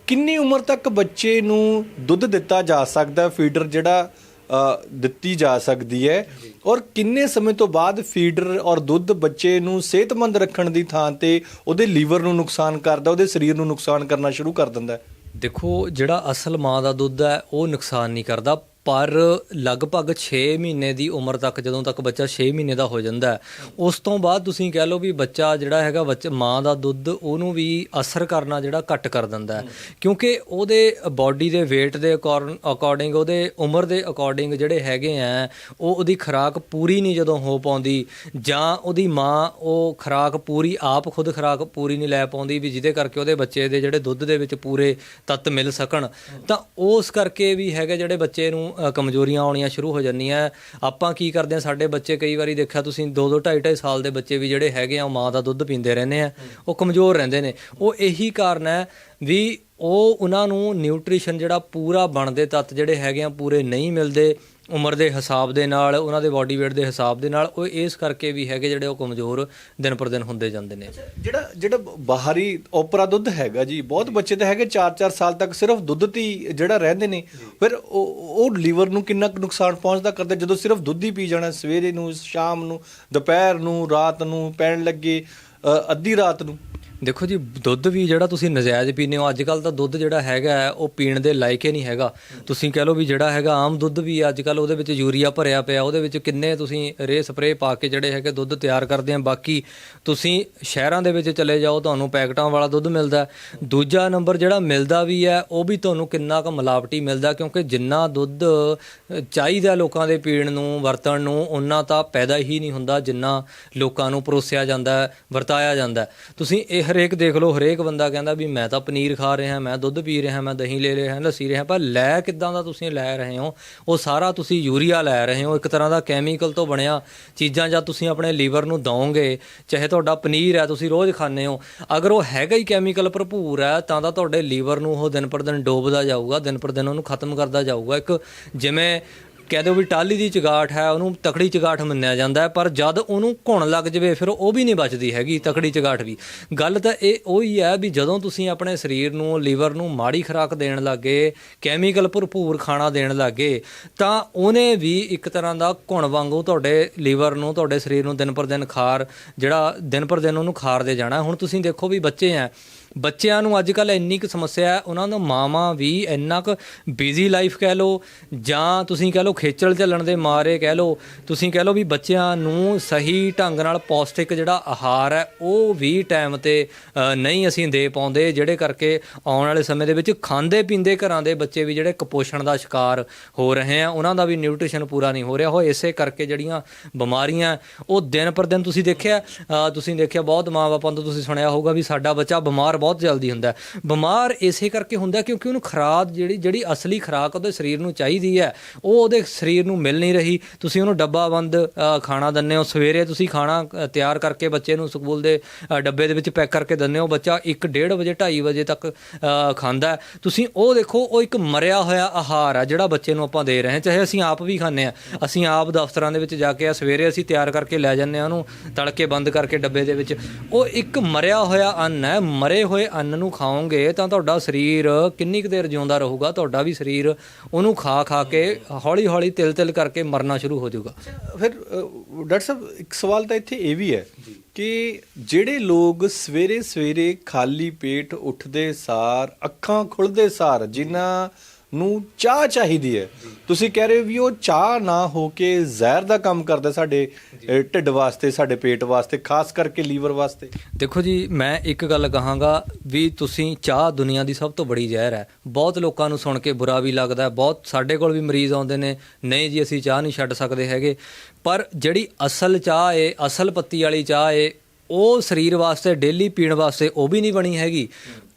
[SPEAKER 1] ਕਿੰਨੀ ਉਮਰ ਤੱਕ ਬੱਚੇ ਨੂੰ ਦੁੱਧ ਦਿੱਤਾ ਜਾ ਸਕਦਾ ਫੀਡਰ ਜਿਹੜਾ ਦਿੱਤੀ ਜਾ ਸਕਦੀ ਹੈ। ਔਰ ਕਿੰਨੇ ਸਮੇਂ ਤੋਂ ਬਾਅਦ ਫੀਡਰ ਔਰ ਦੁੱਧ ਬੱਚੇ ਨੂੰ ਸਿਹਤਮੰਦ ਰੱਖਣ ਦੀ ਥਾਂ ਤੇ ਉਹਦੇ ਲੀਵਰ ਨੂੰ ਨੁਕਸਾਨ ਕਰਦਾ, ਉਹਦੇ ਸਰੀਰ ਨੂੰ ਨੁਕਸਾਨ ਕਰਨਾ ਸ਼ੁਰੂ ਕਰ ਦਿੰਦਾ
[SPEAKER 2] ਦੇਖੋ, ਜਿਹੜਾ ਅਸਲ ਮਾਂ ਦਾ ਦੁੱਧ ਹੈ, ਉਹ ਨੁਕਸਾਨ ਨਹੀਂ ਕਰਦਾ। ਪਰ ਲਗਭਗ 6 ਮਹੀਨੇ ਦੀ ਉਮਰ ਤੱਕ, ਜਦੋਂ ਤੱਕ ਬੱਚਾ 6 ਮਹੀਨੇ ਦਾ ਹੋ ਜਾਂਦਾ ਉਸ ਤੋਂ ਬਾਅਦ ਤੁਸੀਂ ਕਹਿ ਲਓ ਵੀ ਬੱਚਾ ਜਿਹੜਾ ਹੈਗਾ, ਬੱਚਾ, ਮਾਂ ਦਾ ਦੁੱਧ ਉਹਨੂੰ ਵੀ ਅਸਰ ਕਰਨਾ ਜਿਹੜਾ ਘੱਟ ਕਰ ਦਿੰਦਾ ਕਿਉਂਕਿ ਉਹਦੇ ਬਾਡੀ ਦੇ weight ਦੇ ਅਕੋਰਡਿੰਗ ਉਹਦੇ ਉਮਰ ਦੇ ਅਕੋਰਡਿੰਗ ਜਿਹੜੇ ਹੈਗੇ ਆ, ਉਹ ਉਹਦੀ ਖੁਰਾਕ ਪੂਰੀ ਨਹੀਂ ਜਦੋਂ ਹੋ ਪਾਉਂਦੀ, ਜਾਂ ਉਹਦੀ ਮਾਂ ਉਹ ਖੁਰਾਕ ਪੂਰੀ, ਆਪ ਖੁਦ ਖੁਰਾਕ ਪੂਰੀ ਨਹੀਂ ਲੈ ਪਾਉਂਦੀ ਵੀ ਜਿਹਦੇ ਕਰਕੇ ਉਹਦੇ ਬੱਚੇ ਦੇ ਜਿਹੜੇ ਦੁੱਧ ਦੇ ਵਿੱਚ ਪੂਰੇ ਤੱਤ ਮਿਲ ਸਕਣ। ਤਾਂ ਉਸ ਕਰਕੇ ਵੀ ਹੈਗੇ ਜਿਹੜੇ ਬੱਚੇ ਨੂੰ ਅ, ਕਮਜ਼ੋਰੀਆਂ ਆਉਣੀਆਂ ਸ਼ੁਰੂ ਹੋ ਜਾਂਦੀਆਂ। ਆਪਾਂ ਕੀ ਕਰਦੇ ਆ ਸਾਡੇ ਬੱਚੇ ਕਈ ਵਾਰੀ ਦੇਖਿਆ ਤੁਸੀਂ 2 2 2.5 2.5 ਸਾਲ ਦੇ ਬੱਚੇ ਵੀ ਜਿਹੜੇ ਹੈਗੇ ਆ ਉਹ ਮਾਂ ਦਾ ਦੁੱਧ ਪੀਂਦੇ ਰਹਿੰਦੇ ਆ। ਉਹ ਕਮਜ਼ੋਰ ਰਹਿੰਦੇ ਨੇ। ਉਹ ਇਹੀ ਕਾਰਨ ਹੈ ਵੀ ਉਹ ਉਹਨਾਂ ਨੂੰ ਨਿਊਟ੍ਰੀਸ਼ਨ ਜਿਹੜਾ ਪੂਰਾ ਬਣਦੇ ਤੱਤ ਜਿਹੜੇ ਹੈਗੇ ਆ ਪੂਰੇ ਨਹੀਂ ਮਿਲਦੇ। ਉਮਰ ਦੇ ਹਿਸਾਬ ਦੇ ਨਾਲ ਉਹਨਾਂ ਦੇ ਬਾਡੀ weight ਦੇ ਹਿਸਾਬ ਦੇ ਨਾਲ ਉਹ ਇਸ ਕਰਕੇ ਵੀ ਹੈਗੇ ਜਿਹੜੇ ਉਹ ਕਮਜ਼ੋਰ ਦਿਨ ਪਰ ਦਿਨ ਹੁੰਦੇ ਜਾਂਦੇ ਨੇ।
[SPEAKER 1] ਜਿਹੜਾ ਜਿਹੜਾ ਬਾਹਰੀ ਓਪਰਾ ਦੁੱਧ ਹੈਗਾ ਜੀ ਬਹੁਤ ਬੱਚੇ ਤਾਂ ਹੈਗੇ 4-4 ਸਾਲ ਤੱਕ ਸਿਰਫ ਦੁੱਧ ਤੇ ਹੀ ਜਿਹੜਾ ਰਹਿੰਦੇ ਨੇ। ਫਿਰ ਉਹ ਉਹ ਲੀਵਰ ਨੂੰ ਕਿੰਨਾ ਕੁ ਨੁਕਸਾਨ ਪਹੁੰਚਦਾ ਕਰਦਾ ਜਦੋਂ ਸਿਰਫ ਦੁੱਧ ਹੀ ਪੀ ਜਾਣਾ ਸਵੇਰੇ ਨੂੰ ਸ਼ਾਮ ਨੂੰ ਦੁਪਹਿਰ ਨੂੰ ਰਾਤ ਨੂੰ ਪੈਣ ਲੱਗੇ ਅੱਧੀ ਰਾਤ ਨੂੰ?
[SPEAKER 2] ਦੇਖੋ ਜੀ, ਦੁੱਧ ਵੀ ਜਿਹੜਾ ਤੁਸੀਂ ਨਜਾਇਜ਼ ਪੀਂਦੇ ਹੋ ਅੱਜ ਕੱਲ ਤਾਂ ਦੁੱਧ ਜਿਹੜਾ ਹੈਗਾ ਉਹ ਪੀਣ ਦੇ ਲਾਇਕ ਹੀ ਨਹੀਂ ਹੈਗਾ। ਤੁਸੀਂ ਕਹਿ ਲਓ ਵੀ ਜਿਹੜਾ ਹੈਗਾ ਆਮ ਦੁੱਧ ਵੀ ਅੱਜ ਕੱਲ ਉਹਦੇ ਵਿੱਚ ਯੂਰੀਆ ਭਰਿਆ ਪਿਆ, ਉਹਦੇ ਵਿੱਚ ਕਿੰਨੇ ਤੁਸੀਂ ਰੇ ਸਪਰੇ ਪਾ ਕੇ ਜਿਹੜੇ ਹੈਗੇ ਦੁੱਧ ਤਿਆਰ ਕਰਦੇ ਆ। ਬਾਕੀ ਤੁਸੀਂ ਸ਼ਹਿਰਾਂ ਦੇ ਵਿੱਚ ਚਲੇ ਜਾਓ, ਤੁਹਾਨੂੰ ਪੈਕਟਾਂ ਵਾਲਾ ਦੁੱਧ ਮਿਲਦਾ ਦੂਜਾ ਨੰਬਰ ਜਿਹੜਾ ਮਿਲਦਾ ਵੀ ਹੈ, ਉਹ ਵੀ ਤੁਹਾਨੂੰ ਕਿੰਨਾ ਕੁ ਮਿਲਾਵਟੀ ਮਿਲਦਾ, ਕਿਉਂਕਿ ਜਿੰਨਾ ਦੁੱਧ ਚਾਹੀਦਾ ਲੋਕਾਂ ਦੇ ਪੀਣ ਨੂੰ, ਵਰਤਣ ਨੂੰ ਉਹਨਾਂ ਤਾਂ ਪੈਦਾ ਹੀ ਨਹੀਂ ਹੁੰਦਾ, ਜਿੰਨਾ ਲੋਕਾਂ ਨੂੰ ਪਰੋਸਿਆ ਜਾਂਦਾ ਵਰਤਾਇਆ ਜਾਂਦਾ ਤੁਸੀਂ ਇਹ ਹਰੇਕ ਦੇਖ ਲਓ, ਹਰੇਕ ਬੰਦਾ ਕਹਿੰਦਾ ਵੀ ਮੈਂ ਤਾਂ ਪਨੀਰ ਖਾ ਰਿਹਾ, ਮੈਂ ਦੁੱਧ ਪੀ ਰਿਹਾ, ਮੈਂ ਦਹੀਂ ਲੈ ਰਿਹਾ, ਲੱਸੀ ਰਿਹਾ, ਪਰ ਲੈ ਕਿੱਦਾਂ ਦਾ ਤੁਸੀਂ ਲੈ ਰਹੇ ਹੋ? ਉਹ ਸਾਰਾ ਤੁਸੀਂ ਯੂਰੀਆ ਲੈ ਰਹੇ ਹੋ, ਇੱਕ ਤਰ੍ਹਾਂ ਦਾ ਕੈਮੀਕਲ ਤੋਂ ਬਣਿਆ ਚੀਜ਼ਾਂ ਜਾਂ ਤੁਸੀਂ ਆਪਣੇ ਲੀਵਰ ਨੂੰ ਦਵੋਗੇ ਚਾਹੇ ਤੁਹਾਡਾ ਪਨੀਰ ਹੈ, ਤੁਸੀਂ ਰੋਜ਼ ਖਾਂਦੇ ਹੋ। ਅਗਰ ਉਹ ਹੈਗਾ ਹੀ ਕੈਮੀਕਲ ਭਰਪੂਰ ਹੈ, ਤਾਂ ਤਾਂ ਤੁਹਾਡੇ ਲੀਵਰ ਨੂੰ ਉਹ ਦਿਨ ਪਰ ਦਿਨ ਡੋਬਦਾ ਜਾਊਗਾ, ਦਿਨ ਪਰ ਦਿਨ ਉਹਨੂੰ ਖਤਮ ਕਰਦਾ ਜਾਊਗਾ। ਇੱਕ ਜਿਵੇਂ ਕਹਿ ਦਿਓ ਵੀ ਟਾਲੀ ਦੀ ਚਗਾਠ ਹੈ, ਉਹਨੂੰ ਤਕੜੀ ਚਗਾਠ ਮੰਨਿਆ ਜਾਂਦਾ ਹੈ, ਪਰ ਜਦ ਉਹਨੂੰ ਘੁਣ ਲੱਗ ਜਵੇ, ਫਿਰ ਉਹ ਵੀ ਨਹੀਂ ਬਚਦੀ ਹੈਗੀ ਤਕੜੀ ਚਗਾਠ ਵੀ। ਗੱਲ ਤਾਂ ਇਹ ਉਹੀ ਹੈ ਵੀ ਜਦੋਂ ਤੁਸੀਂ ਆਪਣੇ ਸਰੀਰ ਨੂੰ, ਲੀਵਰ ਨੂੰ ਮਾੜੀ ਖੁਰਾਕ ਦੇਣ ਲੱਗੇ ਕੈਮੀਕਲ ਭਰਪੂਰ ਖਾਣਾ ਦੇਣ ਲੱਗੇ, ਤਾਂ ਉਹਨੇ ਵੀ ਇੱਕ ਤਰ੍ਹਾਂ ਦਾ ਘੁਣ ਵਾਂਗੂ ਤੁਹਾਡੇ ਲੀਵਰ ਨੂੰ, ਤੁਹਾਡੇ ਸਰੀਰ ਨੂੰ ਦਿਨ ਪਰ ਦਿਨ ਖਾਰ, ਜਿਹੜਾ ਦਿਨ ਪਰ ਦਿਨ ਉਹਨੂੰ ਖਾਰ ਦੇ ਜਾਣਾ। ਹੁਣ ਤੁਸੀਂ ਦੇਖੋ ਵੀ ਬੱਚੇ ਆ ਬੱਚਿਆਂ ਨੂੰ ਅੱਜ ਕੱਲ ਇੰਨੀ ਕੁ ਸਮੱਸਿਆ ਹੈ, ਉਹਨਾਂ ਦਾ ਮਾਵਾਂ ਵੀ ਇੰਨਾ ਕੁ ਬਿਜ਼ੀ ਲਾਈਫ ਕਹਿ ਲਓ, ਜਾਂ ਤੁਸੀਂ ਕਹਿ ਲਓ ਖੇਚਲ ਚੱਲਣ ਦੇ ਮਾਰੇ ਕਹਿ ਲਓ, ਤੁਸੀਂ ਕਹਿ ਲਓ ਵੀ ਬੱਚਿਆਂ ਨੂੰ ਸਹੀ ਢੰਗ ਨਾਲ ਪੌਸ਼ਟਿਕ ਜਿਹੜਾ ਆਹਾਰ ਹੈ, ਉਹ ਵੀ ਟਾਈਮ ਤੇ ਨਹੀਂ ਅਸੀਂ ਦੇ ਪਾਉਂਦੇ, ਜਿਹੜੇ ਕਰਕੇ ਆਉਣ ਵਾਲੇ ਸਮੇਂ ਦੇ ਵਿੱਚ ਖਾਂਦੇ ਪੀਂਦੇ ਘਰਾਂ ਦੇ ਬੱਚੇ ਵੀ ਜਿਹੜੇ ਕੁਪੋਸ਼ਣ ਦਾ ਸ਼ਿਕਾਰ ਹੋ ਰਹੇ ਆ, ਉਹਨਾਂ ਦਾ ਵੀ ਨਿਊਟ੍ਰੀਸ਼ਨ ਪੂਰਾ ਨਹੀਂ ਹੋ ਰਿਹਾ। ਉਹ ਇਸੇ ਕਰਕੇ ਜਿਹੜੀਆਂ ਬਿਮਾਰੀਆਂ, ਉਹ ਦਿਨ ਪਰ ਦਿਨ ਤੁਸੀਂ ਦੇਖਿਆ ਤੁਸੀਂ ਦੇਖਿਆ ਬਹੁਤ ਮਾਂ-ਬਾਪਾਂ ਤੋਂ ਤੁਸੀਂ ਸੁਣਿਆ ਹੋਊਗਾ ਵੀ ਸਾਡਾ ਬੱਚਾ ਬਿਮਾਰ ਬਹੁਤ ਜਲਦੀ ਹੁੰਦਾ ਹੈ। ਬਿਮਾਰ ਇਸੇ ਕਰਕੇ ਹੁੰਦਾ ਕਿਉਂਕਿ ਉਹਨੂੰ ਖੁਰਾਕ ਜਿਹੜੀ ਜਿਹੜੀ ਅਸਲੀ ਖੁਰਾਕ ਉਹਦੇ ਸਰੀਰ ਨੂੰ ਚਾਹੀਦੀ ਹੈ ਉਹ ਉਹਦੇ ਸਰੀਰ ਨੂੰ ਮਿਲ ਨਹੀਂ ਰਹੀ। ਤੁਸੀਂ ਉਹਨੂੰ ਡੱਬਾ ਬੰਦ ਅ, ਖਾਣਾ ਦਿੰਦੇ ਹੋ। ਸਵੇਰੇ ਤੁਸੀਂ ਖਾਣਾ ਅ, ਤਿਆਰ ਕਰਕੇ ਬੱਚੇ ਨੂੰ ਸਕੂਲ ਦੇ ਅ, ਡੱਬੇ ਦੇ ਵਿੱਚ ਪੈਕ ਕਰਕੇ ਦਿੰਦੇ ਹੋ। ਬੱਚਾ 1:30 ਵਜੇ 2:30 ਵਜੇ ਤੱਕ ਅ, ਖਾਂਦਾ ਹੈ। ਤੁਸੀਂ ਉਹ ਦੇਖੋ ਉਹ ਇੱਕ ਮਰਿਆ ਹੋਇਆ ਆਹਾਰ ਆ ਜਿਹੜਾ ਬੱਚੇ ਨੂੰ ਆਪਾਂ ਦੇ ਰਹੇ ਹਾਂ। ਚਾਹੇ ਅਸੀਂ ਆਪ ਵੀ ਖਾਂਦੇ ਆ ਅਸੀਂ ਆਪ ਦਫ਼ਤਰਾਂ ਦੇ ਵਿੱਚ ਜਾ ਕੇ ਆ ਸਵੇਰੇ ਅਸੀਂ ਤਿਆਰ ਕਰਕੇ ਲੈ ਜਾਂਦੇ ਆ ਉਹਨੂੰ। ਤੜਕੇ ਬੰਦ ਕਰਕੇ ਡੱਬੇ ਦੇ ਵਿੱਚ। ਉਹ ਇੱਕ ਮਰਿਆ ਹੋਇਆ ਅੰਨ ਹੈ ਮਰੇ ਹੋਏ ਅੰਨ ਨੂੰ ਖਾਓਗੇ ਤਾਂ ਤੁਹਾਡਾ ਸਰੀਰ ਕਿੰਨੀ ਕੁ ਦੇਰ ਜਿਉਂਦਾ ਰਹੂਗਾ? ਤੁਹਾਡਾ ਵੀ ਸਰੀਰ ਉਹਨੂੰ ਖਾ ਖਾ ਕੇ ਹੌਲੀ ਹੌਲੀ ਤਿਲ ਤਿਲ ਕਰਕੇ ਮਰਨਾ ਸ਼ੁਰੂ ਹੋ ਜਾਊਗਾ।
[SPEAKER 1] ਫਿਰ ਡਾਕਟਰ ਸਾਹਿਬ, ਇੱਕ ਸਵਾਲ ਤਾਂ ਇੱਥੇ ਇਹ ਵੀ ਹੈ ਕਿ ਜਿਹੜੇ ਲੋਕ ਸਵੇਰੇ ਸਵੇਰੇ ਖਾਲੀ ਪੇਟ ਉੱਠਦੇ ਸਾਰ, ਅੱਖਾਂ ਖੁੱਲਦੇ ਸਾਰ, ਜਿਨ੍ਹਾਂ ਨੂੰ ਚਾਹ ਚਾਹੀਦੀ ਹੈ। ਤੁਸੀਂ ਕਹਿ ਰਹੇ ਹੋ ਵੀ ਉਹ ਚਾਹ ਨਾ ਹੋ ਕੇ ਜ਼ਹਿਰ ਦਾ ਕੰਮ ਕਰਦਾ ਸਾਡੇ ਢਿੱਡ ਵਾਸਤੇ ਸਾਡੇ ਪੇਟ ਵਾਸਤੇ ਖਾਸ ਕਰਕੇ ਲੀਵਰ ਵਾਸਤੇ।
[SPEAKER 2] ਦੇਖੋ ਜੀ ਮੈਂ ਇੱਕ ਗੱਲ ਕਹਾਂਗਾ ਵੀ ਤੁਸੀਂ ਚਾਹ ਦੁਨੀਆ ਦੀ ਸਭ ਤੋਂ ਬੜੀ ਜ਼ਹਿਰ ਹੈ। ਬਹੁਤ ਲੋਕਾਂ ਨੂੰ ਸੁਣ ਕੇ ਬੁਰਾ ਵੀ ਲੱਗਦਾ ਬਹੁਤ ਸਾਡੇ ਕੋਲ ਵੀ ਮਰੀਜ਼ ਆਉਂਦੇ ਨੇ। ਨਹੀਂ ਜੀ ਅਸੀਂ ਚਾਹ ਨਹੀਂ ਛੱਡ ਸਕਦੇ ਹੈਗੇ। ਪਰ ਜਿਹੜੀ ਅਸਲ ਚਾਹ ਏ ਅਸਲ ਪੱਤੀ ਵਾਲੀ ਚਾਹ ਏ ਉਹ ਸਰੀਰ ਵਾਸਤੇ ਡੇਲੀ ਪੀਣ ਵਾਸਤੇ ਉਹ ਵੀ ਨਹੀਂ ਬਣੀ ਹੈਗੀ।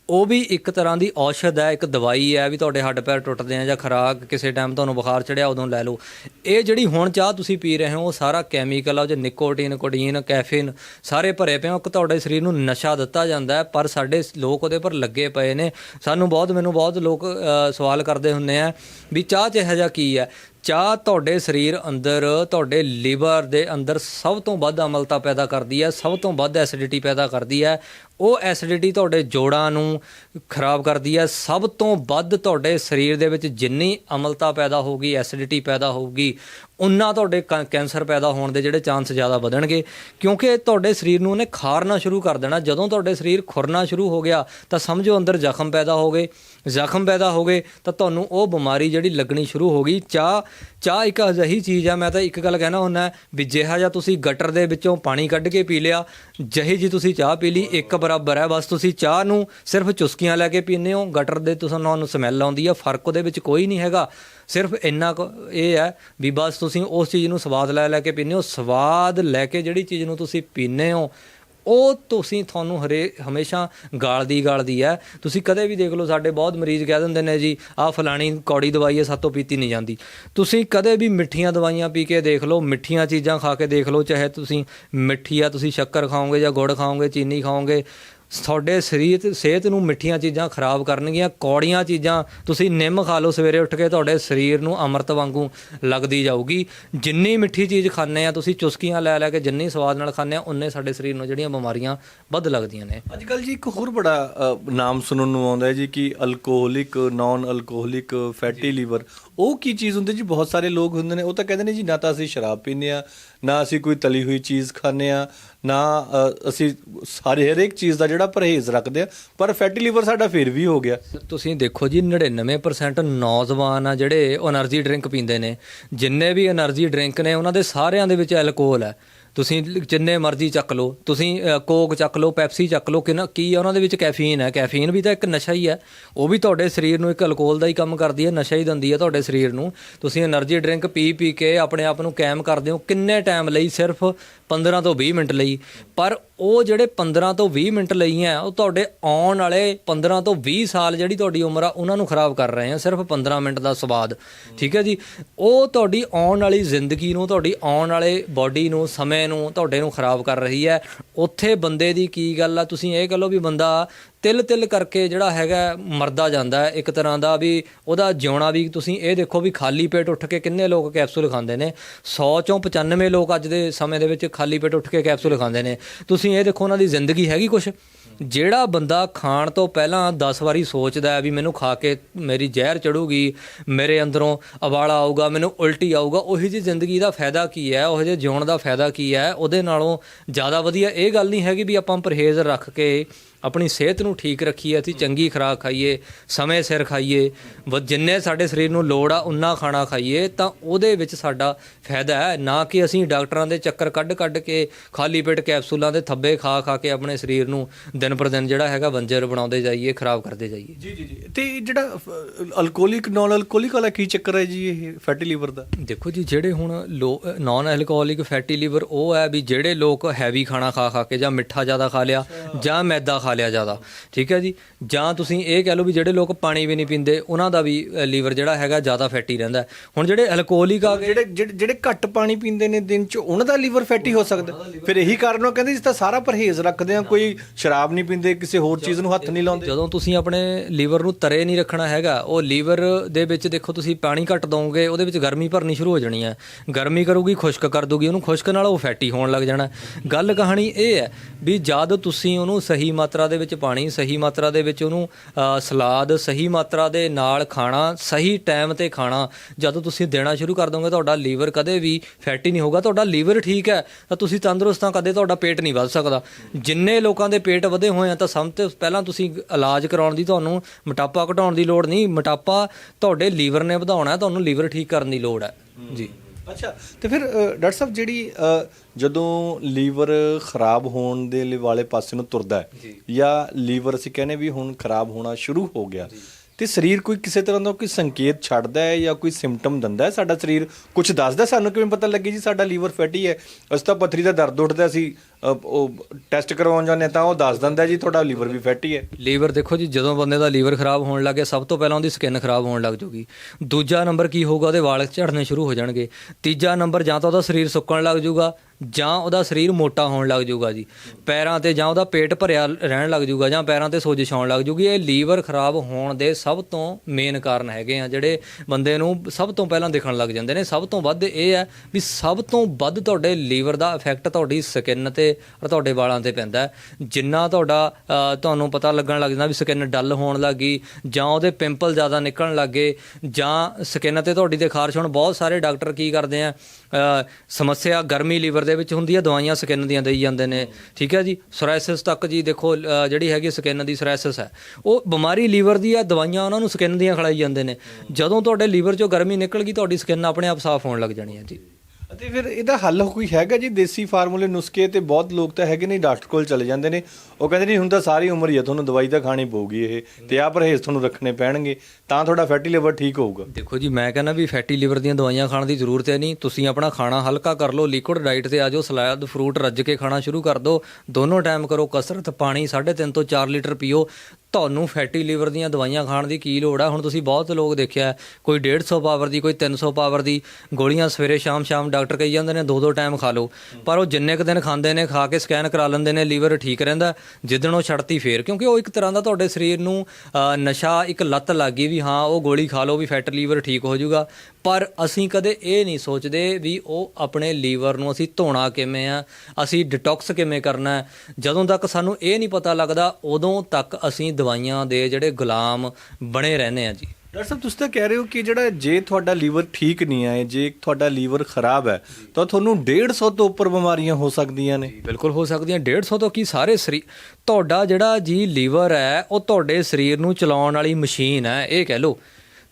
[SPEAKER 2] ਉਹ ਵੀ ਇੱਕ ਤਰ੍ਹਾਂ ਦੀ ਔਸ਼ਧ ਹੈ, ਇੱਕ ਦਵਾਈ ਹੈ ਵੀ ਤੁਹਾਡੇ ਹੱਡ ਪੈਰ ਟੁੱਟਦੇ ਆ ਜਾਂ ਖਰਾਕ ਕਿਸੇ ਟਾਈਮ ਤੁਹਾਨੂੰ ਬੁਖਾਰ ਚੜਿਆ ਉਦੋਂ ਲੈ ਲਓ। ਇਹ ਜਿਹੜੀ ਹੁਣ ਚਾਹ ਤੁਸੀਂ ਪੀ ਰਹੇ ਹੋ, ਉਹ ਸਾਰਾ ਕੈਮੀਕਲ ਆ, ਉਹ 'ਚ ਨਿਕੋਟੀਨ ਕੋਡੀਨ ਕੈਫੀਨ ਸਾਰੇ ਭਰੇ ਪਏ ਆ, ਉਹ ਤੁਹਾਡੇ ਸਰੀਰ ਨੂੰ ਨਸ਼ਾ ਦਿੱਤਾ ਜਾਂਦਾ ਹੈ, ਪਰ ਸਾਡੇ ਲੋਕ ਉਹਦੇ ਪਰ ਲੱਗੇ ਪਏ ਨੇ। ਸਾਨੂੰ ਬਹੁਤ, ਮੈਨੂੰ ਬਹੁਤ ਲੋਕ ਸਵਾਲ ਕਰਦੇ ਹੁੰਦੇ ਆ ਵੀ ਚਾਹ 'ਚ ਇਹੋ ਜਿਹਾ ਕੀ ਹੈ? ਚਾਹ ਤੁਹਾਡੇ ਸਰੀਰ ਅੰਦਰ, ਤੁਹਾਡੇ ਲੀਵਰ ਦੇ ਅੰਦਰ ਸਭ ਤੋਂ ਵੱਧ ਅਮਲਤਾ ਪੈਦਾ ਕਰਦੀ ਹੈ, ਸਭ ਤੋਂ ਵੱਧ ਐਸਿਡਿਟੀ ਪੈਦਾ ਕਰਦੀ ਹੈ। ਉਹ ਐਸਿਡਿਟੀ ਤੁਹਾਡੇ ਜੋੜਾਂ ਨੂੰ ਖਰਾਬ ਕਰਦੀ ਹੈ। ਸਭ ਤੋਂ ਵੱਧ ਤੁਹਾਡੇ ਸਰੀਰ ਦੇ ਵਿੱਚ ਜਿੰਨੀ ਅਮਲਤਾ ਪੈਦਾ ਹੋਊਗੀ, ਐਸਿਡਿਟੀ ਪੈਦਾ ਹੋਊਗੀ, ਉਨਾ ਤੁਹਾਡੇ ਕੈ- ਕੈਂਸਰ ਪੈਦਾ ਹੋਣ ਦੇ ਜਿਹੜੇ ਚਾਂਸ ਜ਼ਿਆਦਾ ਵਧਣਗੇ। ਕਿਉਂਕਿ ਤੁਹਾਡੇ ਸਰੀਰ ਨੂੰ ਉਹਨੇ ਖਾਰਨਾ ਸ਼ੁਰੂ ਕਰ ਦੇਣਾ। ਜਦੋਂ ਤੁਹਾਡੇ ਸਰੀਰ ਖੁਰਨਾ ਸ਼ੁਰੂ ਹੋ ਗਿਆ, ਤਾਂ ਸਮਝੋ ਅੰਦਰ ਜ਼ਖਮ ਪੈਦਾ ਹੋ ਗਏ। ਜ਼ਖਮ ਪੈਦਾ ਹੋ ਗਏ, ਤਾਂ ਤੁਹਾਨੂੰ ਉਹ ਬਿਮਾਰੀ ਜਿਹੜੀ ਲੱਗਣੀ ਸ਼ੁਰੂ ਹੋ ਗਈ। ਚਾਹ ਚਾਹ ਇੱਕ ਅਜਿਹੀ ਚੀਜ਼ ਆ, ਮੈਂ ਤਾਂ ਇੱਕ ਗੱਲ ਕਹਿਣਾ ਹੁੰਦਾ ਵੀ ਜਿਹਾ ਜਿਹਾ ਤੁਸੀਂ ਗਟਰ ਦੇ ਵਿੱਚੋਂ ਪਾਣੀ ਕੱਢ ਕੇ ਪੀ ਲਿਆ, ਜਿਹੀ ਜੀ ਤੁਸੀਂ ਚਾਹ ਪੀ ਲਈ, ਇੱਕ ਬਰਾਬਰ ਹੈ। ਬਸ ਤੁਸੀਂ ਚਾਹ ਨੂੰ ਸਿਰਫ ਚੁਸਕੀਆਂ ਲੈ ਕੇ ਪੀਂਦੇ ਹੋ ਗਟਰ ਦੇ ਤੁਹਾਨੂੰ ਸਮੈਲ ਆਉਂਦੀ ਆ, ਫ਼ਰਕ ਉਹਦੇ ਵਿੱਚ ਕੋਈ ਨਹੀਂ ਹੈਗਾ। ਸਿਰਫ ਇੰਨਾ ਕੁ ਇਹ ਹੈ ਵੀ ਬਸ ਤੁਸੀਂ ਉਸ ਚੀਜ਼ ਨੂੰ ਸਵਾਦ ਲੈ ਲੈ ਕੇ ਪੀਂਦੇ ਹੋ, ਸਵਾਦ ਲੈ ਕੇ ਜਿਹੜੀ ਚੀਜ਼ ਨੂੰ ਤੁਸੀਂ ਪੀਂਦੇ ਹੋ, ਉਹ ਤੁਸੀਂ ਤੁਹਾਨੂੰ ਹਰੇ ਹਮੇਸ਼ਾ ਗਾਲਦੀ ਗਾਲਦੀ ਹੈ। ਤੁਸੀਂ ਕਦੇ ਵੀ ਦੇਖ ਲਓ, ਸਾਡੇ ਬਹੁਤ ਮਰੀਜ਼ ਕਹਿ ਦਿੰਦੇ ਨੇ ਜੀ, ਆਹ ਫਲਾਣੀ ਕੌੜੀ ਦਵਾਈ ਹੈ, ਸਾਤੋਂ ਪੀਤੀ ਨਹੀਂ ਜਾਂਦੀ। ਤੁਸੀਂ ਕਦੇ ਵੀ ਮਿੱਠੀਆਂ ਦਵਾਈਆਂ ਪੀ ਕੇ ਦੇਖ ਲਓ, ਮਿੱਠੀਆਂ ਚੀਜ਼ਾਂ ਖਾ ਕੇ ਦੇਖ ਲਓ, ਚਾਹੇ ਤੁਸੀਂ ਮਿੱਠੀ ਆ, ਤੁਸੀਂ ਸ਼ੱਕਰ ਖਾਓਗੇ ਜਾਂ ਗੁੜ ਖਾਓਗੇ, ਚੀਨੀ ਖਾਓਗੇ ਤੁਹਾਡੇ ਸਰੀਰ ਸਿਹਤ ਨੂੰ ਮਿੱਠੀਆਂ ਚੀਜ਼ਾਂ ਖਰਾਬ ਕਰਨਗੀਆਂ ਕੌੜੀਆਂ ਚੀਜ਼ਾਂ ਤੁਸੀਂ ਨਿੰਮ ਖਾ ਲਓ ਸਵੇਰੇ ਉੱਠ ਕੇ ਤੁਹਾਡੇ ਸਰੀਰ ਨੂੰ ਅੰਮ੍ਰਿਤ ਵਾਂਗੂ ਲੱਗਦੀ ਜਾਊਗੀ। ਜਿੰਨੀ ਮਿੱਠੀ ਚੀਜ਼ ਖਾਂਦੇ ਆ ਤੁਸੀਂ ਚੁਸਕੀਆਂ ਲੈ ਲੈ ਕੇ ਜਿੰਨੀ ਸਵਾਦ ਨਾਲ ਖਾਂਦੇ ਆ ਉਨੇ ਸਾਡੇ ਸਰੀਰ ਨੂੰ ਜਿਹੜੀਆਂ ਬਿਮਾਰੀਆਂ ਵੱਧ ਲੱਗਦੀਆਂ ਨੇ।
[SPEAKER 1] ਅੱਜ ਕੱਲ ਜੀ ਇੱਕ ਹੋਰ ਬੜਾ ਨਾਮ ਸੁਣਨ ਨੂੰ ਆਉਂਦਾ ਹੈ ਜੀ ਕਿ alcoholic non alcoholic fatty liver ਉਹ ਕੀ ਚੀਜ਼ ਹੁੰਦੀ ਜੀ? ਬਹੁਤ ਸਾਰੇ ਲੋਕ ਹੁੰਦੇ ਨੇ, ਉਹ ਤਾਂ ਕਹਿੰਦੇ ਨੇ ਜੀ, ਨਾ ਤਾਂ ਅਸੀਂ ਸ਼ਰਾਬ ਪੀਂਦੇ ਆ ਨਾ ਅਸੀਂ ਕੋਈ ਤਲੀ ਹੋਈ ਚੀਜ਼ ਖਾਂਦੇ ਆ ਨਾ ਅਸੀਂ ਸਾਰੇ ਹਰੇਕ ਚੀਜ਼ ਦਾ ਜਿਹੜਾ ਪਰਹੇਜ਼ ਰੱਖਦੇ ਆ ਪਰ ਫੈਟੀ ਲੀਵਰ ਸਾਡਾ ਫਿਰ ਵੀ ਹੋ ਗਿਆ।
[SPEAKER 2] ਤੁਸੀਂ ਦੇਖੋ ਜੀ 99% ਨੌਜਵਾਨ ਆ ਜਿਹੜੇ એનર્ਜੀ ਡਰਿੰਕ ਪੀਂਦੇ ਨੇ। ਜਿੰਨੇ ਵੀ એનર્ਜੀ ਡਰਿੰਕ ਨੇ, ਉਹਨਾਂ ਦੇ ਸਾਰਿਆਂ ਦੇ ਵਿੱਚ ਐਲਕੋਹਲ ਹੈ। ਤੁਸੀਂ ਜਿੰਨੇ ਮਰਜ਼ੀ ਚੱਕ ਲਓ, ਤੁਸੀਂ ਕੋਕ ਚੱਕ ਲਓ, ਪੈਪਸੀ ਚੱਕ ਲਓ ਕਿ ਨਾ ਕੀ ਆ, ਉਹਨਾਂ ਦੇ ਵਿੱਚ ਕੈਫੀਨ ਹੈ। ਕੈਫੀਨ ਵੀ ਤਾਂ ਇੱਕ ਨਸ਼ਾ ਹੀ ਹੈ। ਉਹ ਵੀ ਤੁਹਾਡੇ ਸਰੀਰ ਨੂੰ ਇੱਕ ਅਲਕੋਹਲ ਦਾ ਹੀ ਕੰਮ ਕਰਦੀ ਹੈ, ਨਸ਼ਾ ਹੀ ਦਿੰਦੀ ਹੈ ਤੁਹਾਡੇ ਸਰੀਰ ਨੂੰ। ਤੁਸੀਂ એનર્ਜੀ ਡਰਿੰਕ ਪੀ ਪੀ ਕੇ ਆਪਣੇ ਆਪ ਨੂੰ ਕਾਇਮ ਕਰਦੇ ਹੋ। ਕਿੰਨੇ ਟਾਈਮ ਲਈ ਸਿਰਫ 15 ਤੋਂ 20 ਮਿੰਟ ਲਈ, ਪਰ ਉਹ ਜਿਹੜੇ 15 ਤੋਂ 20 ਮਿੰਟ ਲਈ ਆ ਉਹ ਤੁਹਾਡੇ ਆਉਣ ਵਾਲੇ 15 ਤੋਂ 20 ਸਾਲ ਜਿਹੜੀ ਤੁਹਾਡੀ ਉਮਰ ਆ, ਉਹਨਾਂ ਨੂੰ ਖਰਾਬ ਕਰ ਰਹੇ ਆ, ਸਿਰਫ 15 ਮਿੰਟ ਦਾ ਸਵਾਦ। ਠੀਕ ਹੈ ਜੀ? ਉਹ ਤੁਹਾਡੀ ਆਉਣ ਵਾਲੀ ਜ਼ਿੰਦਗੀ ਨੂੰ, ਤੁਹਾਡੀ ਆਉਣ ਵਾਲੇ ਬਾਡੀ ਨੂੰ, ਸਮੇਂ ਨੂੰ, ਤੁਹਾਡੇ ਨੂੰ ਖਰਾਬ ਕਰ ਰਹੀ ਹੈ। ਉੱਥੇ ਬੰਦੇ ਦੀ ਕੀ ਗੱਲ ਆ? ਤੁਸੀਂ ਇਹ ਕਹ ਲਓ ਵੀ ਬੰਦਾ ਤਿਲ ਤਿਲ ਕਰਕੇ ਜਿਹੜਾ ਹੈਗਾ ਮਰਦਾ ਜਾਂਦਾ ਹੈ। ਇੱਕ ਤਰ੍ਹਾਂ ਦਾ ਵੀ ਉਹਦਾ ਜਿਉਣਾ ਵੀ ਤੁਸੀਂ ਇਹ ਦੇਖੋ ਵੀ ਖਾਲੀ ਪੇਟ ਉੱਠ ਕੇ ਕਿੰਨੇ ਲੋਕ ਕੈਪਸੂਲ ਖਾਂਦੇ ਨੇ। 100 ਚੋਂ 95 ਲੋਕ ਅੱਜ ਦੇ ਸਮੇਂ ਦੇ ਵਿੱਚ ਖਾਲੀ ਪੇਟ ਉੱਠ ਕੇ ਕੈਪਸੂਲ ਖਾਂਦੇ ਨੇ। ਤੁਸੀਂ ਇਹ ਦੇਖੋ ਉਹਨਾਂ ਦੀ ਜ਼ਿੰਦਗੀ ਹੈਗੀ ਕੁਛ? ਜਿਹੜਾ ਬੰਦਾ ਖਾਣ ਤੋਂ ਪਹਿਲਾਂ 10 ਵਾਰੀ ਸੋਚਦਾ ਹੈ ਵੀ ਮੈਨੂੰ ਖਾ ਕੇ ਮੇਰੀ ਜ਼ਹਿਰ ਚੜੂਗੀ, ਮੇਰੇ ਅੰਦਰੋਂ ਅਵਾਲਾ ਆਊਗਾ, ਮੈਨੂੰ ਉਲਟੀ ਆਊਗਾ, ਉਹੀ ਜੀ ਜ਼ਿੰਦਗੀ ਦਾ ਫਾਇਦਾ ਕੀ ਹੈ, ਉਹ ਜਿਹੇ ਜਿਉਣ ਦਾ ਫਾਇਦਾ ਕੀ ਹੈ? ਉਹਦੇ ਨਾਲੋਂ ਜ਼ਿਆਦਾ ਵਧੀਆ ਇਹ ਗੱਲ ਨਹੀਂ ਹੈਗੀ ਵੀ ਆਪਾਂ ਪਰਹੇਜ਼ ਰੱਖ ਕੇ ਆਪਣੀ ਸਿਹਤ ਨੂੰ ਠੀਕ ਰੱਖੀਏ, ਅਸੀਂ ਚੰਗੀ ਖੁਰਾਕ ਖਾਈਏ, ਸਮੇਂ ਸਿਰ ਖਾਈਏ, ਵ- ਜਿੰਨੇ ਸਾਡੇ ਸਰੀਰ ਨੂੰ ਲੋੜ ਆ ਉਨਾ ਖਾਣਾ ਖਾਈਏ, ਤਾਂ ਉਹਦੇ ਵਿੱਚ ਸਾਡਾ ਫਾਇਦਾ ਹੈ। ਨਾ ਕਿ ਅਸੀਂ ਡਾਕਟਰਾਂ ਦੇ ਚੱਕਰ ਕੱਢ ਕੱਢ ਕੇ ਖਾਲੀ ਪੇਟ ਕੈਪਸੂਲਾਂ ਦੇ ਥੱਬੇ ਖਾ ਖਾ ਕੇ ਆਪਣੇ ਸਰੀਰ ਨੂੰ ਦਿਨ ਪਰ ਦਿਨ ਜਿਹੜਾ ਹੈਗਾ ਬੰਜਰ ਬਣਾਉਂਦੇ ਜਾਈਏ ਖਰਾਬ ਕਰਦੇ ਜਾਈਏ।
[SPEAKER 1] ਜੀ ਜੀ ਜੀ। ਤੇ ਜਿਹੜਾ ਅਲਕੋਹਲਿਕ ਨਾਨ ਅਲਕੋਹਲਿਕ ਵਾਲਾ ਕੀ ਚੱਕਰ ਹੈ ਜੀ ਇਹ ਫੈਟੀ ਲੀਵਰ ਦਾ?
[SPEAKER 2] ਦੇਖੋ ਜੀ ਜਿਹੜੇ ਹੁਣ ਨਾਨ ਐਲਕੋਹਲਿਕ ਫੈਟੀ ਲੀਵਰ ਉਹ ਹੈ ਵੀ ਜਿਹੜੇ ਲੋਕ ਹੈਵੀ ਖਾਣਾ ਖਾ ਖਾ ਕੇ ਜਾਂ ਮਿੱਠਾ ਜ਼ਿਆਦਾ ਖਾ ਲਿਆ ਜਾਂ ਮੈਦਾ ਖਾ ਲਿਆ ਜ਼ਿਆਦਾ ਠੀਕ ਹੈ ਜੀ? ਜਾਂ ਤੁਸੀਂ ਇਹ ਕਹਿ ਲਓ ਵੀ ਜਿਹੜੇ ਲੋਕ ਪਾਣੀ ਵੀ ਨਹੀਂ ਪੀਂਦੇ ਉਹਨਾਂ ਦਾ ਵੀ ਲੀਵਰ ਜਿਹੜਾ ਹੈਗਾ ਜ਼ਿਆਦਾ ਫੈਟੀ ਰਹਿੰਦਾ। ਹੁਣ ਜਿਹੜੇ ਐਲਕੋਹਲਿਕ ਆ
[SPEAKER 1] ਜਿਹੜੇ ਜਿਹੜੇ ਘੱਟ ਪਾਣੀ ਪੀਂਦੇ ਨੇ ਦਿਨ ਚ ਉਹਨਾਂ ਦਾ ਲੀਵਰ ਫੈਟੀ ਹੋ ਸਕਦਾ। ਫਿਰ ਇਹੀ ਕਾਰਨ ਉਹ ਕਹਿੰਦੇ ਜਿਸ ਤਾਂ ਸਾਰਾ ਪਰਹੇਜ਼ ਰੱਖਦੇ ਆ ਕੋਈ ਸ਼ਰਾਬ ਨਹੀਂ ਪੀਂਦੇ ਕਿਸੇ ਹੋਰ ਚੀਜ਼ ਨੂੰ ਹੱਥ ਨਹੀਂ ਲਾਉਂਦੇ।
[SPEAKER 2] ਜਦੋਂ ਤੁਸੀਂ ਆਪਣੇ ਲੀਵਰ ਨੂੰ ਤਰੇ ਨਹੀਂ ਰੱਖਣਾ ਹੈਗਾ ਉਹ ਲੀਵਰ ਦੇ ਵਿੱਚ ਦੇਖੋ ਤੁਸੀਂ ਪਾਣੀ ਘੱਟ ਦੋਗੇ ਉਹਦੇ ਵਿੱਚ ਗਰਮੀ ਭਰਨੀ ਸ਼ੁਰੂ ਹੋ ਜਾਣੀ ਹੈ। ਗਰਮੀ ਕਰੂਗੀ ਖੁਸ਼ਕ ਕਰ ਦੂਗੀ ਉਹਨੂੰ ਖੁਸ਼ਕ ਨਾਲ ਉਹ ਫੈਟੀ ਹੋਣ ਲੱਗ ਜਾਣਾ। ਗੱਲ ਕਹਾਣੀ ਇਹ ਹੈ ਵੀ ਜਦ ਤੁਸੀਂ ਉਹਨੂੰ ਸਹੀ ਮਾਤਰਾ ਦੇ ਵਿੱਚ ਪਾਣੀ ਸਹੀ ਮਾਤਰਾ ਦੇ ਵਿੱਚ ਉਹਨੂੰ ਸਲਾਦ ਸਹੀ ਮਾਤਰਾ ਦੇ ਨਾਲ ਖਾਣਾ ਸਹੀ ਟਾਈਮ ਤੇ ਖਾਣਾ ਜਦੋਂ ਤੁਸੀਂ ਦੇਣਾ ਸ਼ੁਰੂ ਕਰ ਦੋਗੇ ਤੁਹਾਡਾ ਲੀਵਰ ਕਦੇ ਵੀ ਫੈਟੀ ਨਹੀਂ ਹੋਗਾ ਤੁਹਾਡਾ ਲੀਵਰ ਠੀਕ ਹੈ ਤਾਂ ਤੁਸੀਂ ਤੰਦਰੁਸਤ ਆ ਕਦੇ ਤੁਹਾਡਾ ਪੇਟ ਨਹੀਂ ਵੱਧ ਸਕਦਾ। ਜਿੰਨੇ ਲੋਕਾਂ ਦੇ ਪੇਟ ਵਧੇ ਹੋਏ ਆ ਤਾਂ ਸਭ ਤੋਂ ਪਹਿਲਾਂ ਤੁਸੀਂ ਇਲਾਜ ਕਰਾਉਣ ਦੀ ਤੁਹਾਨੂੰ ਮੋਟਾਪਾ ਘਟਾਉਣ ਦੀ ਲੋੜ ਨਹੀਂ। ਮੋਟਾਪਾ ਤੁਹਾਡੇ ਲੀਵਰ ਨੇ ਵਧਾਉਣਾ ਹੈ, ਤੁਹਾਨੂੰ ਲੀਵਰ ਠੀਕ ਕਰਨ ਦੀ ਲੋੜ ਹੈ। ਜੀ।
[SPEAKER 1] ਅੱਛਾ ਤੇ ਫਿਰ ਡਾਕਟਰ ਸਾਹਿਬ ਜਿਹੜੀ ਜਦੋਂ ਲੀਵਰ ਖਰਾਬ ਹੋਣ ਦੇ ਵਾਲੇ ਪਾਸੇ ਨੂੰ ਤੁਰਦਾ ਹੈ ਜਾਂ। ਲੀਵਰ ਅਸੀਂ ਕਹਿੰਦੇ ਵੀ ਹੁਣ ਖਰਾਬ ਹੋਣਾ ਸ਼ੁਰੂ ਹੋ ਗਿਆ ਤੇ ਸਰੀਰ ਕੋਈ ਕਿਸੇ ਤਰ੍ਹਾਂ ਦਾ ਕੋਈ ਸੰਕੇਤ ਛੱਡਦਾ ਹੈ ਜਾਂ ਕੋਈ ਸਿੰਪਟਮ ਦਿੰਦਾ ਹੈ? ਸਾਡਾ ਸਰੀਰ ਕੁਝ ਦੱਸਦਾ ਸਾਨੂੰ? ਕਿਵੇਂ ਪਤਾ ਲੱਗੇ ਜੀ ਸਾਡਾ ਲੀਵਰ ਫੈਟੀ ਹੈ ਅਸੀਂ ਤਾਂ ਪਥਰੀ ਦਾ ਦਰਦ ਉੱਠਦਾ ਸੀ ਅ, ਉਹ ਟੈਸਟ ਕਰਵਾਉਣ ਜਾਂਦੇ ਹਾਂ ਤਾਂ ਉਹ ਦੱਸ ਦਿੰਦਾ ਜੀ ਤੁਹਾਡਾ ਲੀਵਰ ਵੀ ਫੈਟੀ ਹੈ।
[SPEAKER 2] ਲੀਵਰ ਦੇਖੋ ਜੀ ਜਦੋਂ ਬੰਦੇ ਦਾ ਲੀਵਰ ਖਰਾਬ ਹੋਣ ਲੱਗੇ ਸਭ ਤੋਂ ਪਹਿਲਾਂ ਉਹਦੀ ਸਕਿਨ ਖਰਾਬ ਹੋਣ ਲੱਗ ਜੂਗੀ। ਦੂਜਾ ਨੰਬਰ ਕੀ ਹੋਊਗਾ ਉਹਦੇ ਵਾਲ ਝੜਨੇ ਸ਼ੁਰੂ ਹੋ ਜਾਣਗੇ। ਤੀਜਾ ਨੰਬਰ ਜਾਂ ਤਾਂ ਉਹਦਾ ਸਰੀਰ ਸੁੱਕਣ ਲੱਗ ਜੂਗਾ ਜਾਂ ਉਹਦਾ ਸਰੀਰ ਮੋਟਾ ਹੋਣ ਲੱਗ ਜੂਗਾ ਜੀ। ਪੈਰਾਂ ਤੇ ਜਾਂ ਉਹਦਾ ਪੇਟ ਭਰਿਆ ਰਹਿਣ ਲੱਗ ਜੂਗਾ ਜਾਂ ਪੈਰਾਂ ਤੇ ਸੋਜਿਸ਼ ਆਉਣ ਲੱਗ ਜੂਗੀ। ਇਹ ਲੀਵਰ ਖਰਾਬ ਹੋਣ ਦੇ ਸਭ ਤੋਂ ਮੇਨ ਕਾਰਨ ਹੈਗੇ ਆ ਜਿਹੜੇ ਬੰਦੇ ਨੂੰ ਸਭ ਤੋਂ ਪਹਿਲਾਂ ਦਿਖਣ ਲੱਗ ਜਾਂਦੇ ਨੇ। ਸਭ ਤੋਂ ਵੱਧ ਇਹ ਹੈ ਵੀ ਸਭ ਤੋਂ ਵੱਧ ਤੁਹਾਡੇ ਲੀਵਰ ਦਾ ਇਫੈਕਟ ਤੁਹਾਡੀ ਸਕਿਨ ਤੇ ਔਰ ਤੁਹਾਡੇ ਵਾਲਾਂ ਤੇ ਪੈਂਦਾ ਜਿੰਨਾ ਤੁਹਾਡਾ ਤੁਹਾਨੂੰ ਪਤਾ ਲੱਗਣ ਲੱਗ ਜਾਂਦਾ ਵੀ ਸਕਿਨ ਡੱਲ ਹੋਣ ਲੱਗੀ, ਜਾਂ ਉਹਦੇ ਪਿੰਪਲ ਜ਼ਿਆਦਾ ਨਿਕਲਣ ਲੱਗੇ, ਜਾਂ ਸਕਿਨ ਤੇ ਤੁਹਾਡੀ ਦੇ ਖਾਰਸ਼ ਹੋਣ, ਬਹੁਤ ਸਾਰੇ ਡਾਕਟਰ ਕੀ ਕਰਦੇ ਆ ਸਮੱਸਿਆ ਗਰਮੀ ਲੀਵਰ ਦੇ ਵਿੱਚ ਹੁੰਦੀ ਹੈ, ਦਵਾਈਆਂ ਸਕਿਨ ਦੀਆਂ ਦੇਈ ਜਾਂਦੇ ਨੇ। ਠੀਕ ਹੈ ਜੀ? ਸੋਰਾਇਸਿਸ ਤੱਕ ਜੀ ਦੇਖੋ ਜਿਹੜੀ ਹੈਗੀ ਸਕਿਨ ਦੀ ਸੋਰਾਇਸਿਸ ਹੈ। ਉਹ ਬਿਮਾਰੀ ਲੀਵਰ ਦੀ ਹੈ ਦਵਾਈਆਂ ਉਹਨਾਂ ਨੂੰ ਸਕਿਨ ਦੀਆਂ ਖਿਲਾਈ ਜਾਂਦੇ ਨੇ। ਜਦੋਂ ਤੁਹਾਡੇ ਲੀਵਰ ਚੋਂ ਗਰਮੀ ਨਿਕਲ ਗਈ, ਤੁਹਾਡੀ ਸਕਿਨ ਆਪਣੇ ਆਪ ਸਾਫ਼ ਹੋਣ ਲੱਗ ਜਾਣੀ ਹੈ ਜੀ।
[SPEAKER 1] ਅਤੇ ਫਿਰ ਇਹਦਾ ਹੱਲ ਕੋਈ ਹੈਗਾ ਜੀ? ਦੇਸੀ ਫਾਰਮੂਲੇ ਨੁਸਖੇ ਤੇ ਬਹੁਤ ਲੋਕ ਤਾਂ ਹੈਗੇ ਨੇ, ਡਾਕਟਰ ਕੋਲ ਚਲੇ ਜਾਂਦੇ ਨੇ। ਉਹ ਕਹਿੰਦੇ ਨਹੀਂ ਹੁਣ ਤਾਂ ਸਾਰੀ ਉਮਰ ਹੀ ਆ ਤੁਹਾਨੂੰ ਦਵਾਈ ਤਾਂ ਖਾਣੀ ਪਊਗੀ ਇਹ ਤੇ ਆਹ ਪਰਹੇਜ਼ ਤੁਹਾਨੂੰ ਰੱਖਣੇ ਪੈਣਗੇ ਤਾਂ ਤੁਹਾਡਾ ਫੈਟੀ ਲਿਵਰ ਠੀਕ ਹੋਊਗਾ।
[SPEAKER 2] ਦੇਖੋ ਜੀ ਮੈਂ ਕਹਿੰਦਾ ਵੀ ਫੈਟੀ ਲਿਵਰ ਦੀਆਂ ਦਵਾਈਆਂ ਖਾਣ ਦੀ ਜ਼ਰੂਰਤ ਹੈ ਨਹੀਂ ਤੁਸੀਂ ਆਪਣਾ ਖਾਣਾ ਹਲਕਾ ਕਰ ਲਓ ਲਿਕੁਇਡ ਡਾਈਟ ਤੇ ਆ ਜਾਓ ਸਲਾਦ ਫਰੂਟ ਰੱਜ ਕੇ ਖਾਣਾ ਸ਼ੁਰੂ ਕਰ ਦਿਓ ਦੋਨੋਂ ਟਾਈਮ ਕਰੋ ਕਸਰਤ ਪਾਣੀ 3.5 ਤੋਂ 4 ਲੀਟਰ ਪੀਓ। ਤੁਹਾਨੂੰ ਫੈਟੀ ਲਿਵਰ ਦੀਆਂ ਦਵਾਈਆਂ ਖਾਣ ਦੀ ਕੀ ਲੋੜ ਆ? ਹੁਣ ਤੁਸੀਂ ਬਹੁਤ ਲੋਕ ਦੇਖਿਆ ਹੈ, ਕੋਈ 150 ਪਾਵਰ ਦੀ ਕੋਈ 300 ਪਾਵਰ ਦੀ ਗੋਲੀਆਂ ਸਵੇਰੇ ਸ਼ਾਮ ਸ਼ਾਮ ਡਾਕਟਰ ਕਹੀ ਜਾਂਦੇ ਨੇ ਦੋ ਦੋ ਟਾਈਮ ਖਾ ਲਓ। ਪਰ ਉਹ ਜਿੰਨੇ ਕੁ ਦਿਨ ਖਾਂਦੇ ਨੇ ਖਾ ਕੇ ਸਕੈਨ ਕਰਾ ਲੈਂਦੇ ਨੇ ਲੀਵਰ ਠੀਕ ਰਹਿੰਦਾ। ਜਿੱਦਣ ਉਹ ਛੱਡਤੀ ਫੇਰ ਕਿਉਂਕਿ ਉਹ ਇੱਕ ਤਰ੍ਹਾਂ ਦਾ ਤੁਹਾਡੇ ਸਰੀਰ ਨੂੰ ਅ, ਨਸ਼ਾ ਇੱਕ ਲੱਤ ਲੱਗ ਗਈ ਵੀ ਹਾਂ ਉਹ ਗੋਲੀ ਖਾ ਲਓ ਵੀ ਫੈਟ ਲੀਵਰ ਠੀਕ ਹੋ ਜਾਊਗਾ। ਪਰ ਅਸੀਂ ਕਦੇ ਇਹ ਨਹੀਂ ਸੋਚਦੇ ਵੀ ਉਹ ਆਪਣੇ ਲੀਵਰ ਨੂੰ ਅਸੀਂ ਧੋਣਾ ਕਿਵੇਂ ਆ ਅਸੀਂ ਡਿਟੌਕਸ ਕਿਵੇਂ ਕਰਨਾ ਹੈ। ਜਦੋਂ ਤੱਕ ਸਾਨੂੰ ਇਹ ਨਹੀਂ ਪਤਾ ਲੱਗਦਾ ਉਦੋਂ ਤੱਕ ਅਸੀਂ ਦਵਾਈਆਂ ਦੇ ਜਿਹੜੇ ਗੁਲਾਮ ਬਣੇ ਰਹਿੰਦੇ ਆ ਜੀ।
[SPEAKER 1] ਡਾਕਟਰ ਸਾਹਿਬ, ਤੁਸੀਂ ਤਾਂ ਕਹਿ ਰਹੇ ਹੋ ਕਿ ਜਿਹੜਾ ਜੇ ਤੁਹਾਡਾ ਲੀਵਰ ਠੀਕ ਨਹੀਂ ਹੈ, ਜੇ ਤੁਹਾਡਾ ਲੀਵਰ ਖਰਾਬ ਹੈ, ਤਾਂ ਤੁਹਾਨੂੰ 150 ਤੋਂ ਉੱਪਰ ਬਿਮਾਰੀਆਂ ਹੋ ਸਕਦੀਆਂ ਨੇ।
[SPEAKER 2] ਬਿਲਕੁਲ ਹੋ ਸਕਦੀਆਂ। 150 ਤੋਂ ਕੀ ਸਾਰੇ ਸਰੀਰ, ਤੁਹਾਡਾ ਜਿਹੜਾ ਜੀ ਲੀਵਰ ਹੈ, ਉਹ ਤੁਹਾਡੇ ਸਰੀਰ ਨੂੰ ਚਲਾਉਣ ਵਾਲੀ ਮਸ਼ੀਨ ਹੈ, ਇਹ ਕਹਿ ਲਓ।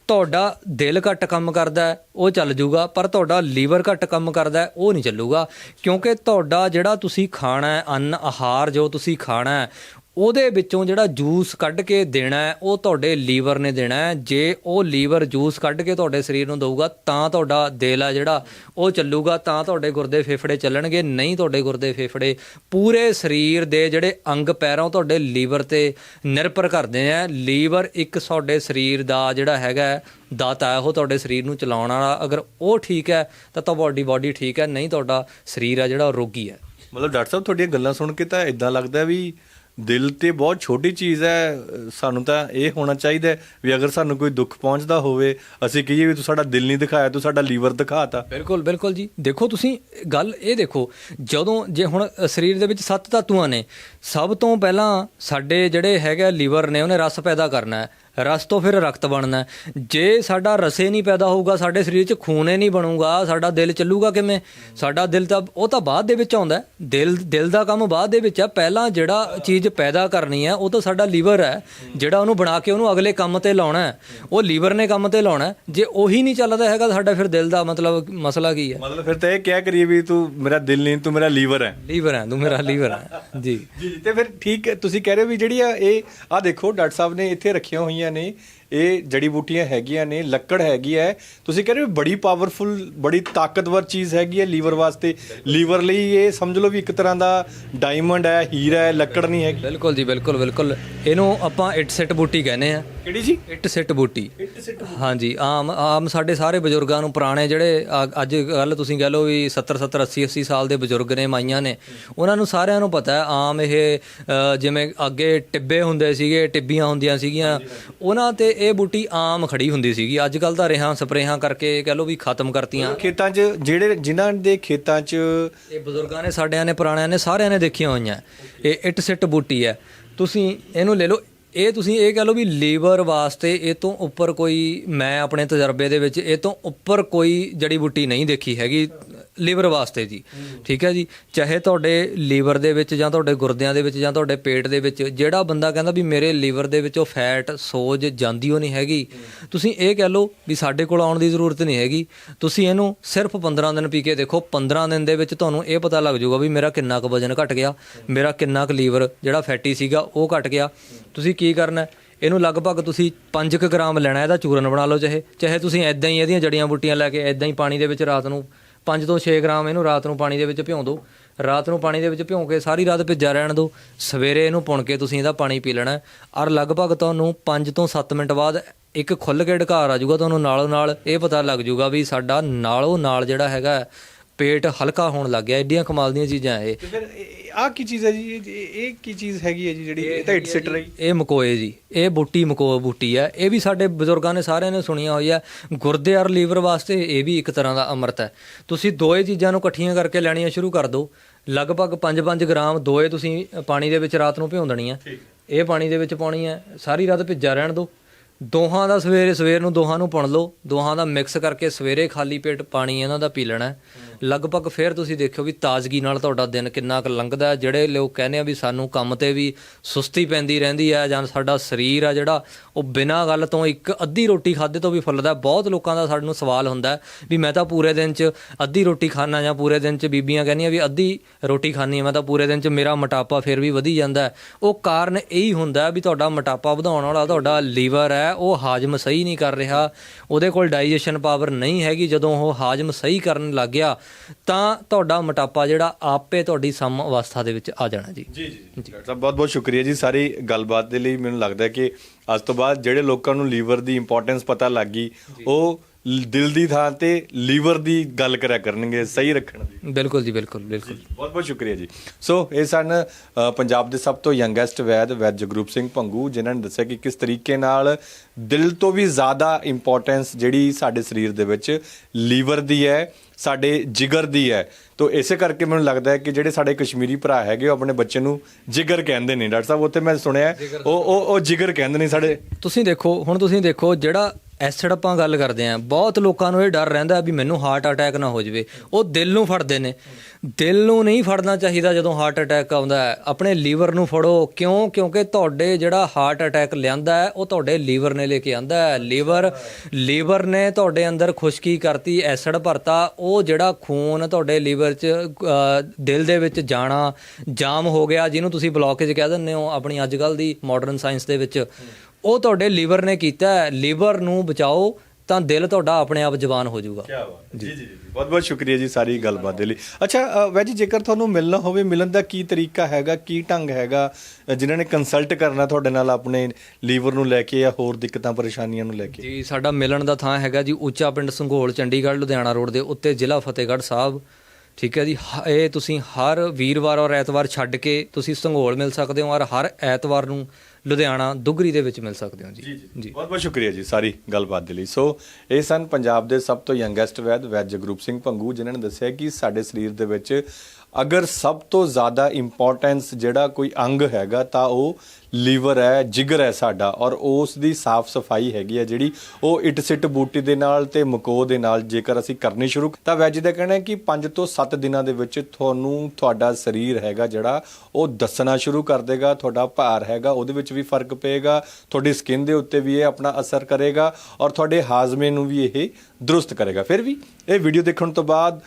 [SPEAKER 2] ਤੁਹਾਡਾ ਦਿਲ ਘੱਟ ਕੰਮ ਕਰਦਾ ਉਹ ਚੱਲ ਜੂਗਾ, ਪਰ ਤੁਹਾਡਾ ਲੀਵਰ ਘੱਟ ਕੰਮ ਕਰਦਾ ਉਹ ਨਹੀਂ ਚੱਲੂਗਾ। ਕਿਉਂਕਿ ਤੁਹਾਡਾ ਜਿਹੜਾ ਤੁਸੀਂ ਖਾਣਾ ਹੈ, ਅੰਨ, ਆਹਾਰ ਜੋ ਤੁਸੀਂ ਖਾਣਾ ਹੈ ਉਹਦੇ ਵਿੱਚੋਂ ਜਿਹੜਾ ਜੂਸ ਕੱਢ ਕੇ ਦੇਣਾ ਹੈ ਉਹ ਤੁਹਾਡੇ ਲੀਵਰ ਨੇ ਦੇਣਾ ਹੈ। ਜੇ ਉਹ ਲੀਵਰ ਜੂਸ ਕੱਢ ਕੇ ਤੁਹਾਡੇ ਸਰੀਰ ਨੂੰ ਦਊਗਾ ਤਾਂ ਤੁਹਾਡਾ ਦਿਲ ਆ ਜਿਹੜਾ ਉਹ ਚੱਲੂਗਾ ਤਾਂ ਤੁਹਾਡੇ ਗੁਰਦੇ ਫੇਫੜੇ ਚੱਲਣਗੇ ਨਹੀਂ ਤੁਹਾਡੇ ਗੁਰਦੇ ਫੇਫੜੇ। ਪੂਰੇ ਸਰੀਰ ਦੇ ਜਿਹੜੇ ਅੰਗ ਪੈਰੋਂ ਤੁਹਾਡੇ ਲੀਵਰ ਤੇ ਨਿਰਭਰ ਕਰਦੇ ਆ। ਲੀਵਰ ਇੱਕ ਤੁਹਾਡੇ ਸਰੀਰ ਦਾ ਜਿਹੜਾ ਹੈਗਾ ਹੈ, ਦਾਤਾ ਹੈ ਉਹ ਤੁਹਾਡੇ ਸਰੀਰ ਨੂੰ ਚਲਾਉਣ ਵਾਲਾ। ਅਗਰ ਉਹ ਠੀਕ ਹੈ ਤਾਂ ਤੁਹਾਡੀ ਬਾਡੀ ਠੀਕ ਹੈ ਨਹੀਂ ਤੁਹਾਡਾ ਸਰੀਰ ਆ ਜਿਹੜਾ ਉਹ ਰੋਗੀ ਹੈ।
[SPEAKER 1] ਮਤਲਬ ਡਾਕਟਰ ਸਾਹਿਬ ਤੁਹਾਡੀਆਂ ਗੱਲਾਂ ਸੁਣ ਕੇ ਤਾਂ ਇਦਾਂ ਲੱਗਦਾ ਵੀ ਦਿਲ ਤੇ ਬਹੁਤ ਛੋਟੀ ਚੀਜ਼ ਹੈ, ਸਾਨੂੰ ਤਾਂ ਇਹ ਹੋਣਾ ਚਾਹੀਦਾ ਵੀ ਅਗਰ ਸਾਨੂੰ ਕੋਈ ਦੁੱਖ ਪਹੁੰਚਦਾ ਹੋਵੇ, ਅਸੀਂ ਕਹੀਏ ਵੀ ਤੂੰ ਸਾਡਾ ਦਿਲ ਨਹੀਂ ਦਿਖਾਇਆ, ਤੂੰ ਸਾਡਾ ਲੀਵਰ ਦਿਖਾਤਾ।
[SPEAKER 2] ਬਿਲਕੁਲ ਬਿਲਕੁਲ ਜੀ। ਦੇਖੋ ਤੁਸੀਂ ਗੱਲ ਇਹ ਦੇਖੋ, ਜਦੋਂ ਜੇ ਹੁਣ ਸਰੀਰ ਦੇ ਵਿੱਚ ਸੱਤ ਧਾਤੂਆਂ ਨੇ, ਸਭ ਤੋਂ ਪਹਿਲਾਂ ਸਾਡੇ ਜਿਹੜੇ ਹੈਗਾ ਲੀਵਰ ਨੇ, ਉਹਨੇ ਰਸ ਪੈਦਾ ਕਰਨਾ ਹੈ। ਰਸ ਤੋਂ ਫਿਰ ਰਕਤ ਬਣਨਾ ਹੈ। ਜੇ ਸਾਡਾ ਰਸੇ ਨਹੀਂ ਪੈਦਾ ਹੋਊਗਾ ਸਾਡੇ ਸਰੀਰ 'ਚ ਖੂਨ ਹੀ ਨਹੀਂ ਬਣੂਗਾ ਸਾਡਾ ਦਿਲ ਚੱਲੂਗਾ ਕਿਵੇਂ? ਸਾਡਾ ਦਿਲ ਤਾਂ ਉਹ ਤਾਂ ਬਾਅਦ ਦੇ ਵਿੱਚ ਆਉਂਦਾ ਹੈ। ਦਿਲ ਦਿਲ ਦਾ ਕੰਮ ਬਾਅਦ ਦੇ ਵਿੱਚ ਹੈ। ਪਹਿਲਾਂ ਜਿਹੜਾ ਚੀਜ਼ ਪੈਦਾ ਕਰਨੀ ਹੈ ਉਹ ਤਾਂ ਸਾਡਾ ਲੀਵਰ ਹੈ। ਜਿਹੜਾ ਉਹਨੂੰ ਬਣਾ ਕੇ ਉਹਨੂੰ ਅਗਲੇ ਕੰਮ ਤੇ ਲਾਉਣਾ ਹੈ। ਉਹ ਲੀਵਰ ਨੇ ਕੰਮ ਤੇ ਲਾਉਣਾ ਹੈ। ਜੇ ਉਹੀ ਨਹੀਂ ਚੱਲਦਾ ਹੈਗਾ ਸਾਡਾ ਫਿਰ ਦਿਲ ਦਾ ਮਤਲਬ ਮਸਲਾ ਕੀ ਹੈ?
[SPEAKER 1] ਮਤਲਬ ਫਿਰ ਤਾਂ ਇਹ ਕਿਆ ਕਰੀਏ ਵੀ ਤੂੰ ਮੇਰਾ ਦਿਲ ਨਹੀਂ ਤੂੰ ਮੇਰਾ ਲੀਵਰ ਹੈ।
[SPEAKER 2] ਲੀਵਰ ਹੈ ਤੂੰ ਮੇਰਾ ਲੀਵਰ ਹੈ। ਜੀ।
[SPEAKER 1] ਜੀ ਤੇ ਫਿਰ ਠੀਕ ਹੈ ਤੁਸੀਂ ਕਹਿ ਰਹੇ ਹੋ ਵੀ ਜਿਹੜੀ ਆ ਇਹ ਆ ਦੇਖੋ ਡਾਕਟਰ ਸਾਹਿਬ ਨੇ ਇੱਥੇ ਰੱਖੀਆਂ ਹੋਈਆਂ ਨੇ ਇਹ ਜੜੀ ਬੂਟੀਆਂ ਹੈਗੀਆਂ ਨੇ ਲੱਕੜ ਹੈਗੀ ਹੈ। ਤੁਸੀਂ ਕਹਿ ਰਹੇ ਹੋ ਬੜੀ ਪਾਵਰਫੁਲ ਬੜੀ ਤਾਕਤਵਰ ਚੀਜ਼ ਹੈਗੀ ਹੈ ਲੀਵਰ ਵਾਸਤੇ। ਲੀਵਰ ਲਈ ਇਹ ਸਮਝ ਲਓ ਵੀ ਇੱਕ ਤਰ੍ਹਾਂ ਦਾ ਡਾਇਮੰਡ ਹੈ ਹੀਰਾ ਹੈ ਲੱਕੜ ਨਹੀਂ ਹੈਗੀ
[SPEAKER 2] ਬਿਲਕੁਲ ਜੀ ਬਿਲਕੁਲ ਬਿਲਕੁਲ। ਇਹਨੂੰ ਆਪਾਂ ਇੱਟ ਸਿੱਟ ਬੂਟੀ ਕਹਿੰਦੇ ਆ
[SPEAKER 1] ਕਿਹੜੀ ਜੀ?
[SPEAKER 2] ਇੱਟ ਸਿੱਟ ਬੂਟੀ। ਹਾਂਜੀ ਆਮ ਆਮ ਸਾਡੇ ਸਾਰੇ ਬਜ਼ੁਰਗਾਂ ਨੂੰ ਪੁਰਾਣੇ ਜਿਹੜੇ ਅੱਜ ਕੱਲ ਤੁਸੀਂ ਕਹਿ ਲਓ ਵੀ 70 70 80 80 ਸਾਲ ਦੇ ਬਜ਼ੁਰਗ ਨੇ ਮਾਈਆਂ ਨੇ ਉਹਨਾਂ ਨੂੰ ਸਾਰਿਆਂ ਨੂੰ ਪਤਾ ਹੈ ਆਮ ਇਹ ਜਿਵੇਂ ਅੱਗੇ ਟਿੱਬੇ ਹੁੰਦੇ ਸੀਗੇ ਟਿੱਬੀਆਂ ਹੁੰਦੀਆਂ ਸੀਗੀਆਂ ਉਹਨਾਂ ਤੇ ਇਹ ਬੂਟੀ ਆਮ ਖੜੀ ਹੁੰਦੀ ਸੀਗੀ। ਅੱਜ ਕੱਲ ਤਾਂ ਰੇਹਾਂ ਸਪਰੇਹਾਂ ਕਰਕੇ ਕਹਿ ਲਓ ਵੀ ਖਤਮ ਕਰਤੀਆਂ।
[SPEAKER 1] ਖੇਤਾਂ 'ਚ ਜਿਹੜੇ ਜਿਨ੍ਹਾਂ ਦੇ ਖੇਤਾਂ 'ਚ
[SPEAKER 2] ਇਹ ਬਜ਼ੁਰਗਾਂ ਨੇ ਸਾਡਿਆਂ ਨੇ ਪੁਰਾਣਿਆਂ ਨੇ ਸਾਰਿਆਂ ਨੇ ਦੇਖੀਆਂ ਹੋਈਆਂ। ਇਹ ਇੱਟ ਸਿੱਟ ਬੂਟੀ ਹੈ। ਤੁਸੀਂ ਇਹਨੂੰ ਲੈ ਲਓ ਇਹ ਤੁਸੀਂ ਇਹ ਕਹ ਲਓ ਵੀ ਲੀਵਰ ਵਾਸਤੇ ਇਹ ਤੋਂ ਉੱਪਰ ਕੋਈ ਮੈਂ ਆਪਣੇ ਤਜਰਬੇ ਦੇ ਵਿੱਚ ਇਹ ਤੋਂ ਉੱਪਰ ਕੋਈ ਜੜੀ ਬੂਟੀ ਨਹੀਂ ਦੇਖੀ ਹੈਗੀ। ਲੀਵਰ ਵਾਸਤੇ ਜੀ। ਠੀਕ ਹੈ ਜੀ? ਚਾਹੇ ਤੁਹਾਡੇ ਲੀਵਰ ਦੇ ਵਿੱਚ ਜਾਂ ਤੁਹਾਡੇ ਗੁਰਦਿਆਂ ਦੇ ਵਿੱਚ ਜਾਂ ਤੁਹਾਡੇ ਪੇਟ ਦੇ ਵਿੱਚ, ਜਿਹੜਾ ਬੰਦਾ ਕਹਿੰਦਾ ਵੀ ਮੇਰੇ ਲੀਵਰ ਦੇ ਵਿੱਚ ਉਹ ਫੈਟ, ਸੋਜ ਜਾਂਦੀ ਉਹ ਨਹੀਂ ਹੈਗੀ, ਤੁਸੀਂ ਇਹ ਕਹਿ ਲਓ ਵੀ ਸਾਡੇ ਕੋਲ ਆਉਣ ਦੀ ਜ਼ਰੂਰਤ ਨਹੀਂ ਹੈਗੀ। ਤੁਸੀਂ ਇਹਨੂੰ ਸਿਰਫ 15 ਦਿਨ ਪੀ ਕੇ ਦੇਖੋ 15 ਦਿਨ ਦੇ ਵਿੱਚ ਤੁਹਾਨੂੰ ਇਹ ਪਤਾ ਲੱਗ ਜਾਊਗਾ ਵੀ ਮੇਰਾ ਕਿੰਨਾ ਕੁ ਵਜਨ ਘਟ ਗਿਆ, ਮੇਰਾ ਕਿੰਨਾ ਕੁ ਲੀਵਰ ਜਿਹੜਾ ਫੈਟੀ ਸੀਗਾ ਉਹ ਘਟ ਗਿਆ। ਤੁਸੀਂ ਕੀ ਕਰਨਾ ਇਹਨੂੰ ਲਗਭਗ ਤੁਸੀਂ 5 ਕੁ ਗ੍ਰਾਮ ਲੈਣਾ, ਇਹਦਾ ਚੂਰਨ ਬਣਾ ਲਓ ਚਾਹੇ ਚਾਹੇ ਤੁਸੀਂ ਐਦਾਂ ਹੀ ਇਹਦੀਆਂ ਜੜੀਆਂ ਬੂਟੀਆਂ ਲੈ ਕੇ ਐਦਾਂ ਹੀ ਪਾਣੀ ਦੇ ਵਿੱਚ ਰਾਤ ਨੂੰ 5 ਤੋਂ 6 ਗ੍ਰਾਮ ਇਹਨੂੰ ਰਾਤ ਨੂੰ ਪਾਣੀ ਦੇ ਵਿੱਚ ਭਿਉਂ ਦਿਓ ਰਾਤ ਨੂੰ ਪਾਣੀ ਦੇ ਵਿੱਚ ਭਿਉਂ ਕੇ ਸਾਰੀ ਰਾਤ ਭਿੱਜਾ ਰਹਿਣ ਦਿਓ ਸਵੇਰੇ ਇਹਨੂੰ ਪੁਣ ਕੇ ਤੁਸੀਂ ਇਹਦਾ ਪਾਣੀ ਪੀ ਲੈਣਾ। ਔਰ ਲਗਭਗ ਤੁਹਾਨੂੰ 5 ਤੋਂ 7 ਮਿੰਟ ਬਾਅਦ ਇੱਕ ਖੁੱਲ ਕੇ ਢਕਾਰ ਆ ਜਾਊਗਾ ਤੁਹਾਨੂੰ ਨਾਲੋਂ ਨਾਲ। ਇਹ ਪਤਾ ਲੱਗ ਜਾਊਗਾ ਵੀ ਸਾਡਾ ਨਾਲੋਂ ਨਾਲ ਜਿਹੜਾ ਹੈਗਾ ਪੇਟ ਹਲਕਾ ਹੋਣ ਲੱਗ ਗਿਆ ਐਡੀਆਂ ਕਮਾਲ ਦੀਆਂ ਚੀਜ਼ਾਂ ਇਹ।
[SPEAKER 1] ਤੇ ਫਿਰ ਆਹ ਕੀ ਚੀਜ਼ ਹੈ ਜੀ? ਇਹ- ਕੀ ਚੀਜ਼ ਹੈਗੀ ਹੈ ਜੀ ਜਿਹੜੀ ਇਹ ਤਾਂ ਹਿੱਟ ਸਿੱਟ ਰਹੀ?
[SPEAKER 2] ਇਹ ਮਕੋਏ ਜੀ ਇਹ ਬੂਟੀ ਮਕੋ ਬੂਟੀ ਹੈ। ਇਹ ਵੀ ਸਾਡੇ ਬਜ਼ੁਰਗਾਂ ਨੇ ਸਾਰਿਆਂ ਨੇ ਸੁਣੀਆਂ ਹੋਈ ਹੈ। ਗੁਰਦੇ ਔਰ ਲੀਵਰ ਵਾਸਤੇ ਇਹ ਵੀ ਇੱਕ ਤਰ੍ਹਾਂ ਦਾ ਅੰਮ੍ਰਿਤ ਹੈ। ਤੁਸੀਂ ਦੋਏ ਚੀਜ਼ਾਂ ਨੂੰ ਇਕੱਠੀਆਂ ਕਰਕੇ ਲੈਣੀਆਂ ਸ਼ੁਰੂ ਕਰ ਦਿਓ। ਲਗਭਗ 5-5 ਗ੍ਰਾਮ ਦੋਏ ਤੁਸੀਂ ਪਾਣੀ ਦੇ ਵਿੱਚ ਰਾਤ ਨੂੰ ਭਿਉਂ ਦੇਣੀਆਂ ਇਹ ਪਾਣੀ ਦੇ ਵਿੱਚ ਪਾਉਣੀ ਹੈ। ਸਾਰੀ ਰਾਤ ਭਿੱਜਾ ਰਹਿਣ ਦਿਓ। ਦੋਹਾਂ ਦਾ ਸਵੇਰੇ ਸਵੇਰ ਨੂੰ ਦੋਹਾਂ ਨੂੰ ਪੁਣ ਲਓ। ਦੋਹਾਂ ਦਾ ਮਿਕਸ ਕਰਕੇ ਸਵੇਰੇ ਖਾਲੀ ਪੇਟ ਪਾਣੀ ਇਹਨਾਂ ਦਾ ਪੀ ਲੈਣਾ ਹੈ। ਲਗਭਗ ਫਿਰ ਤੁਸੀਂ ਦੇਖਿਓ ਵੀ ਤਾਜ਼ਗੀ ਨਾਲ ਤੁਹਾਡਾ ਦਿਨ ਕਿੰਨਾ ਕੁ ਲੰਘਦਾ ਜਿਹੜੇ ਲੋਕ ਕਹਿੰਦੇ ਆ ਵੀ ਸਾਨੂੰ ਕੰਮ ਤੇ ਵੀ ਸੁਸਤੀ ਪੈਂਦੀ ਰਹਿੰਦੀ ਹੈ ਜਾਂ ਸਾਡਾ ਸਰੀਰ ਆ ਜਿਹੜਾ, ਉਹ ਬਿਨਾਂ ਗੱਲ ਤੋਂ ਇੱਕ ਅੱਧੀ ਰੋਟੀ ਖਾਦੇ ਤੋਂ ਵੀ ਫੁੱਲਦਾ ਬਹੁਤ ਲੋਕਾਂ ਦਾ ਸਾਨੂੰ ਸਵਾਲ ਹੁੰਦਾ ਵੀ ਮੈਂ ਤਾਂ ਪੂਰੇ ਦਿਨ 'ਚ ਅੱਧੀ ਰੋਟੀ ਖਾਣਾ ਜਾਂ ਪੂਰੇ ਦਿਨ 'ਚ ਬੀਬੀਆਂ ਕਹਿੰਦੀਆਂ ਵੀ ਅੱਧੀ ਰੋਟੀ ਖਾਣੀ ਹੈ ਮੈਂ ਤਾਂ ਪੂਰੇ ਦਿਨ 'ਚ ਮੇਰਾ ਮੋਟਾਪਾ ਫਿਰ ਵੀ ਵਧੀ ਜਾਂਦਾ ਉਹ ਕਾਰਨ ਇਹੀ ਹੁੰਦਾ ਵੀ ਤੁਹਾਡਾ ਮੋਟਾਪਾ ਵਧਾਉਣ ਵਾਲਾ, ਤੁਹਾਡਾ ਲੀਵਰ ਹੈ, ਉਹ ਹਾਜ਼ਮ ਸਹੀ ਨਹੀਂ ਕਰ ਰਿਹਾ। ਉਹਦੇ ਕੋਲ ਡਾਈਜੈਸ਼ਨ ਪਾਵਰ ਨਹੀਂ ਹੈਗੀ। ਜਦੋਂ ਉਹ ਹਾਜ਼ਮ ਸਹੀ ਕਰਨ ਲੱਗ ਗਿਆ ਤਾਂ ਤੁਹਾਡਾ ਮੋਟਾਪਾ ਜਿਹੜਾ ਆਪੇ ਤੁਹਾਡੀ ਸਮ ਅਵਸਥਾ ਦੇ ਵਿੱਚ ਆ ਜਾਣਾ ਜੀ।
[SPEAKER 1] ਜੀ ਜੀ ਡਾਕਟਰ ਸਾਹਿਬ ਬਹੁਤ ਬਹੁਤ ਸ਼ੁਕਰੀਆ ਜੀ ਸਾਰੀ ਗੱਲਬਾਤ ਦੇ ਲਈ। ਮੈਨੂੰ ਲੱਗਦਾ ਹੈ ਕਿ ਅੱਜ ਤੋਂ ਬਾਅਦ ਜਿਹੜੇ ਲੋਕਾਂ ਨੂੰ ਲੀਵਰ ਦੀ ਇੰਪੋਰਟੈਂਸ ਪਤਾ ਲੱਗ ਗਈ ਉਹ ਦਿਲ ਦੀ ਥਾਂ ਤੇ ਲੀਵਰ ਦੀ ਗੱਲ ਕਰਿਆ ਕਰਨਗੇ ਸਹੀ ਰੱਖਣ ਦੀ।
[SPEAKER 2] ਬਿਲਕੁਲ ਜੀ ਬਿਲਕੁਲ ਬਿਲਕੁਲ।
[SPEAKER 1] ਬਹੁਤ ਬਹੁਤ ਸ਼ੁਕਰੀਆ ਜੀ। ਸੋ ਇਹ ਸਨ ਪੰਜਾਬ ਦੇ ਸਭ ਤੋਂ ਯੰਗੈਸਟ ਵੈਦ ਵੈਦ ਜਗਰੂਪ ਸਿੰਘ ਭੰਗੂ ਜਿਨ੍ਹਾਂ ਨੇ ਦੱਸਿਆ ਕਿ ਕਿਸ ਤਰੀਕੇ ਨਾਲ ਦਿਲ ਤੋਂ ਵੀ ਜ਼ਿਆਦਾ ਇੰਪੋਰਟੈਂਸ ਜਿਹੜੀ ਸਾਡੇ ਸਰੀਰ ਦੇ ਵਿੱਚ ਲੀਵਰ ਦੀ ਹੈ ਸਾਡੇ ਜਿਗਰ ਦੀ ਹੈ। ਤੋ ਇਸੇ ਕਰਕੇ ਮੈਨੂੰ ਲੱਗਦਾ ਹੈ ਕਿ ਜਿਹੜੇ ਸਾਡੇ ਕਸ਼ਮੀਰੀ ਭਰਾ ਹੈਗੇ ਉਹ ਆਪਣੇ ਬੱਚੇ ਨੂੰ ਜਿਗਰ ਕਹਿੰਦੇ ਨੇ। ਡਾਕਟਰ ਸਾਹਿਬ ਉੱਥੇ ਮੈਂ ਸੁਣਿਆ ਉਹ ਉਹ ਉਹ ਜਿਗਰ ਕਹਿੰਦੇ ਨੇ ਸਾਡੇ।
[SPEAKER 2] ਤੁਸੀਂ ਦੇਖੋ ਹੁਣ ਤੁਸੀਂ ਦੇਖੋ ਜਿਹੜਾ ਐਸਿਡ ਆਪਾਂ ਗੱਲ ਕਰਦੇ ਆਂ ਬਹੁਤ ਲੋਕਾਂ ਨੂੰ ਇਹ ਡਰ ਰਹਿੰਦਾ ਵੀ ਮੈਨੂੰ ਹਾਰਟ ਅਟੈਕ ਨਾ ਹੋ ਜਾਵੇ। ਉਹ ਦਿਲ ਨੂੰ ਫੜਦੇ ਨੇ। ਦਿਲ ਨੂੰ ਨਹੀਂ ਫੜਨਾ ਚਾਹੀਦਾ ਜਦੋਂ ਹਾਰਟ ਅਟੈਕ ਆਉਂਦਾ ਹੈ। ਆਪਣੇ ਲੀਵਰ ਨੂੰ ਫੜੋ। ਕਿਉਂ? ਕਿਉਂਕਿ ਤੁਹਾਡੇ ਜਿਹੜਾ ਹਾਰਟ ਅਟੈਕ ਲਿਆਂਦਾ ਹੈ, ਉਹ ਤੁਹਾਡੇ ਲੀਵਰ ਨੇ ਲੈ ਕੇ ਆਂਦਾ ਹੈ। ਲੀਵਰ ਲੀਵਰ ਨੇ ਤੁਹਾਡੇ ਅੰਦਰ ਖੁਸ਼ਕੀ ਕਰਤੀ, ਐਸਿਡ ਭਰਤਾ। ਉਹ ਜਿਹੜਾ ਖੂਨ ਤੁਹਾਡੇ ਲੀਵਰ 'ਚ ਦਿਲ ਦੇ ਵਿੱਚ ਜਾਣਾ, ਜਾਮ ਹੋ ਗਿਆ, ਜਿਹਨੂੰ ਤੁਸੀਂ ਬਲੌਕੇਜ ਕਹਿ ਦਿੰਦੇ ਹੋ ਆਪਣੀ ਅੱਜ ਕੱਲ ਦੀ ਮਾਡਰਨ ਸਾਇੰਸ ਦੇ ਵਿੱਚ। ਉਹ ਤੁਹਾਡੇ ਲੀਵਰ ਨੇ ਕੀਤਾ ਹੈ। ਲੀਵਰ ਨੂੰ ਬਚਾਓ ਤਾਂ ਦਿਲ ਤੁਹਾਡਾ ਆਪਣੇ ਆਪ ਜਵਾਨ ਹੋ ਜਾਊਗਾ।
[SPEAKER 1] ਕੀ ਬਾਤ ਜੀ। ਜੀ ਜੀ ਬਹੁਤ ਬਹੁਤ ਸ਼ੁਕਰੀਆ ਜੀ ਸਾਰੀ ਗੱਲਬਾਤ ਦੇ ਲਈ। ਅੱਛਾ ਵੈਜੀ ਜੇਕਰ ਤੁਹਾਨੂੰ ਮਿਲਣਾ ਹੋਵੇ ਮਿਲਣ ਦਾ ਕੀ ਤਰੀਕਾ ਹੈਗਾ ਕੀ ਢੰਗ ਹੈਗਾ ਅ, ਜਿਨ੍ਹਾਂ ਨੇ ਕੰਸਲਟ ਕਰਨਾ ਤੁਹਾਡੇ ਨਾਲ ਆਪਣੇ ਲੀਵਰ ਨੂੰ ਲੈ ਕੇ ਜਾਂ ਹੋਰ ਦਿੱਕਤਾਂ ਪਰੇਸ਼ਾਨੀਆਂ ਨੂੰ ਲੈ ਕੇ?
[SPEAKER 2] ਜੀ ਸਾਡਾ ਮਿਲਣ ਦਾ ਥਾਂ ਹੈਗਾ ਜੀ ਉੱਚਾ ਪਿੰਡ ਸੰਘੋਲ ਚੰਡੀਗੜ੍ਹ ਲੁਧਿਆਣਾ ਰੋਡ ਦੇ ਉੱਤੇ ਜ਼ਿਲ੍ਹਾ ਫਤਿਹਗੜ੍ਹ ਸਾਹਿਬ। ਠੀਕ ਹੈ ਜੀ ਹ- ਇਹ ਤੁਸੀਂ ਹਰ ਵੀਰਵਾਰ ਔਰ ਐਤਵਾਰ ਛੱਡ ਕੇ ਤੁਸੀਂ ਸੰਘੋਲ ਮਿਲ ਸਕਦੇ ਹੋ ਔਰ ਹਰ ਐਤਵਾਰ ਨੂੰ ਲੁਧਿਆਣਾ ਦੁਗਰੀ ਦੇ ਵਿੱਚ ਮਿਲ ਸਕਦੇ ਹੋ ਜੀ। ਜੀ
[SPEAKER 1] ਬਹੁਤ ਬਹੁਤ ਸ਼ੁਕਰੀਆ ਜੀ ਸਾਰੀ ਗੱਲਬਾਤ ਦੇ ਲਈ। ਸੋ ਇਹ ਸਨ ਪੰਜਾਬ ਦੇ ਸਭ ਤੋਂ ਯੰਗੈਸਟ ਵੈਦ ਵੈਦ ਜਗਰੂਪ ਸਿੰਘ ਭੰਗੂ ਜਿਨ੍ਹਾਂ ਨੇ ਦੱਸਿਆ ਕਿ ਸਾਡੇ ਸਰੀਰ ਦੇ ਵਿੱਚ ਅਗਰ ਸਭ ਤੋਂ ਜ਼ਿਆਦਾ ਇੰਪੋਰਟੈਂਸ ਜਿਹੜਾ ਕੋਈ ਅੰਗ ਹੈਗਾ ਤਾਂ ਉਹ ਲੀਵਰ ਹੈ, ਜਿਗਰ ਹੈ ਸਾਡਾ ਔਰ ਉਸ ਦੀ ਸਾਫ਼ ਸਫ਼ਾਈ ਹੈਗੀ ਹੈ ਜਿਹੜੀ ਉਹ ਇਟ ਸਿਟ ਬੂਟੀ ਦੇ ਨਾਲ ਤੇ ਮਕੋ ਦੇ ਨਾਲ ਜੇਕਰ ਅਸੀਂ ਕਰਨੀ ਸ਼ੁਰੂ ਤਾਂ ਵੈਜ ਦਾ ਕਹਿਣਾ ਹੈ ਕਿ 5 ਤੋਂ 7 ਦਿਨਾਂ ਦੇ ਵਿੱਚ ਤੁਹਾਨੂੰ ਤੁਹਾਡਾ ਸਰੀਰ ਹੈਗਾ ਜਿਹੜਾ ਉਹ ਦੱਸਣਾ ਸ਼ੁਰੂ ਕਰ ਦੇਗਾ, ਤੁਹਾਡਾ ਭਾਰ ਹੈਗਾ, ਉਹਦੇ ਵਿੱਚ ਵੀ ਫ਼ਰਕ ਪਏਗਾ, ਤੁਹਾਡੀ ਸਕਿਨ ਦੇ ਉੱਤੇ ਵੀ ਇਹ ਆਪਣਾ ਅਸਰ ਕਰੇਗਾ ਔਰ ਤੁਹਾਡੇ ਹਾਜ਼ਮੇ ਨੂੰ ਵੀ ਇਹ ਦਰੁਸਤ ਕਰੇਗਾ। ਫਿਰ ਵੀ ਇਹ ਵੀਡੀਓ ਦੇਖਣ ਤੋਂ ਬਾਅਦ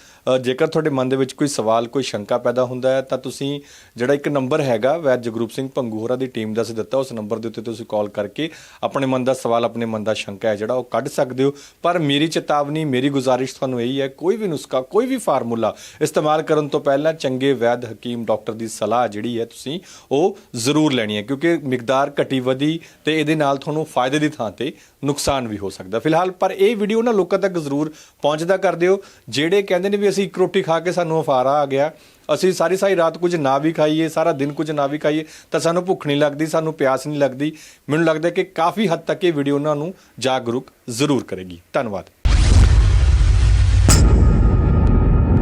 [SPEAKER 1] ਜੇਕਰ ਤੁਹਾਡੇ ਮਨ ਦੇ ਵਿੱਚ ਕੋਈ ਸਵਾਲ, ਕੋਈ ਸ਼ੰਕਾ ਪੈਦਾ ਹੁੰਦਾ ਹੈ ਤਾਂ ਤੁਸੀਂ ਜਿਹੜਾ ਇੱਕ ਨੰਬਰ ਹੈਗਾ ਵੈਦ ਜਗਰੂਪ ਸਿੰਘ ਭੰਗੂ ਹੋਰਾਂ ਦੀ ਟੀਮ ਦਾ ਅਸੀਂ ਦਿੱਤਾ, ਉਸ ਨੰਬਰ ਦੇ ਉੱਤੇ ਤੁਸੀਂ ਕਾਲ ਕਰਕੇ ਆਪਣੇ ਮਨ ਦਾ ਸਵਾਲ, ਆਪਣੇ ਮਨ ਦਾ ਸ਼ੰਕਾ ਹੈ ਜਿਹੜਾ ਉਹ ਕੱਢ ਸਕਦੇ ਹੋ। ਪਰ ਮੇਰੀ ਚੇਤਾਵਨੀ, ਮੇਰੀ ਗੁਜ਼ਾਰਿਸ਼ ਤੁਹਾਨੂੰ ਇਹੀ ਹੈ, ਕੋਈ ਵੀ ਨੁਸਖਾ, ਕੋਈ ਵੀ ਫਾਰਮੂਲਾ ਇਸਤੇਮਾਲ ਕਰਨ ਤੋਂ ਪਹਿਲਾਂ ਚੰਗੇ ਵੈਦ ਹਕੀਮ ਡਾਕਟਰ ਦੀ ਸਲਾਹ ਜਿਹੜੀ ਹੈ ਤੁਸੀਂ ਉਹ ਜ਼ਰੂਰ ਲੈਣੀ ਹੈ, ਕਿਉਂਕਿ ਮਿਕਦਾਰ ਘਟੀ ਵਧੀ ਤੇ ਇਹਦੇ ਨਾਲ ਤੁਹਾਨੂੰ ਫਾਇਦੇ ਦੀ ਥਾਂ ਤੇ ਨੁਕਸਾਨ ਵੀ ਹੋ ਸਕਦਾ। ਫਿਲਹਾਲ ਪਰ ਇਹ ਵੀਡੀਓ ਨਾ ਲੋਕਾਂ ਤੱਕ ਜ਼ਰੂਰ ਪਹੁੰਚਦਾ ਕਰ ਦਿਓ, ਜਿਹੜੇ ਕਹਿੰਦੇ ਨੇ ਵੀ ਅਸੀਂ ਇੱਕ ਰੋਟੀ ਖਾ ਕੇ ਸਾਨੂੰ ਅਫਾਰਾ ਆ ਗਿਆ ਅਸੀਂ ਸਾਰੀ ਸਾਰੀ ਰਾਤ ਕੁਝ ਨਾ ਵੀ ਖਾਈਏ, ਸਾਰਾ ਦਿਨ ਕੁਝ ਨਾ ਵੀ ਖਾਈਏ, ਤਾਂ ਸਾਨੂੰ ਭੁੱਖ ਨਹੀਂ ਲੱਗਦੀ, ਸਾਨੂੰ ਪਿਆਸ ਨਹੀਂ ਲੱਗਦੀ। ਮੈਨੂੰ ਲੱਗਦਾ ਕਿ ਕਾਫੀ ਹੱਦ ਤੱਕ ਇਹ ਵੀਡੀਓ ਉਹਨਾਂ ਨੂੰ ਜਾਗਰੂਕ ਜ਼ਰੂਰ ਕਰੇਗੀ। ਧੰਨਵਾਦ।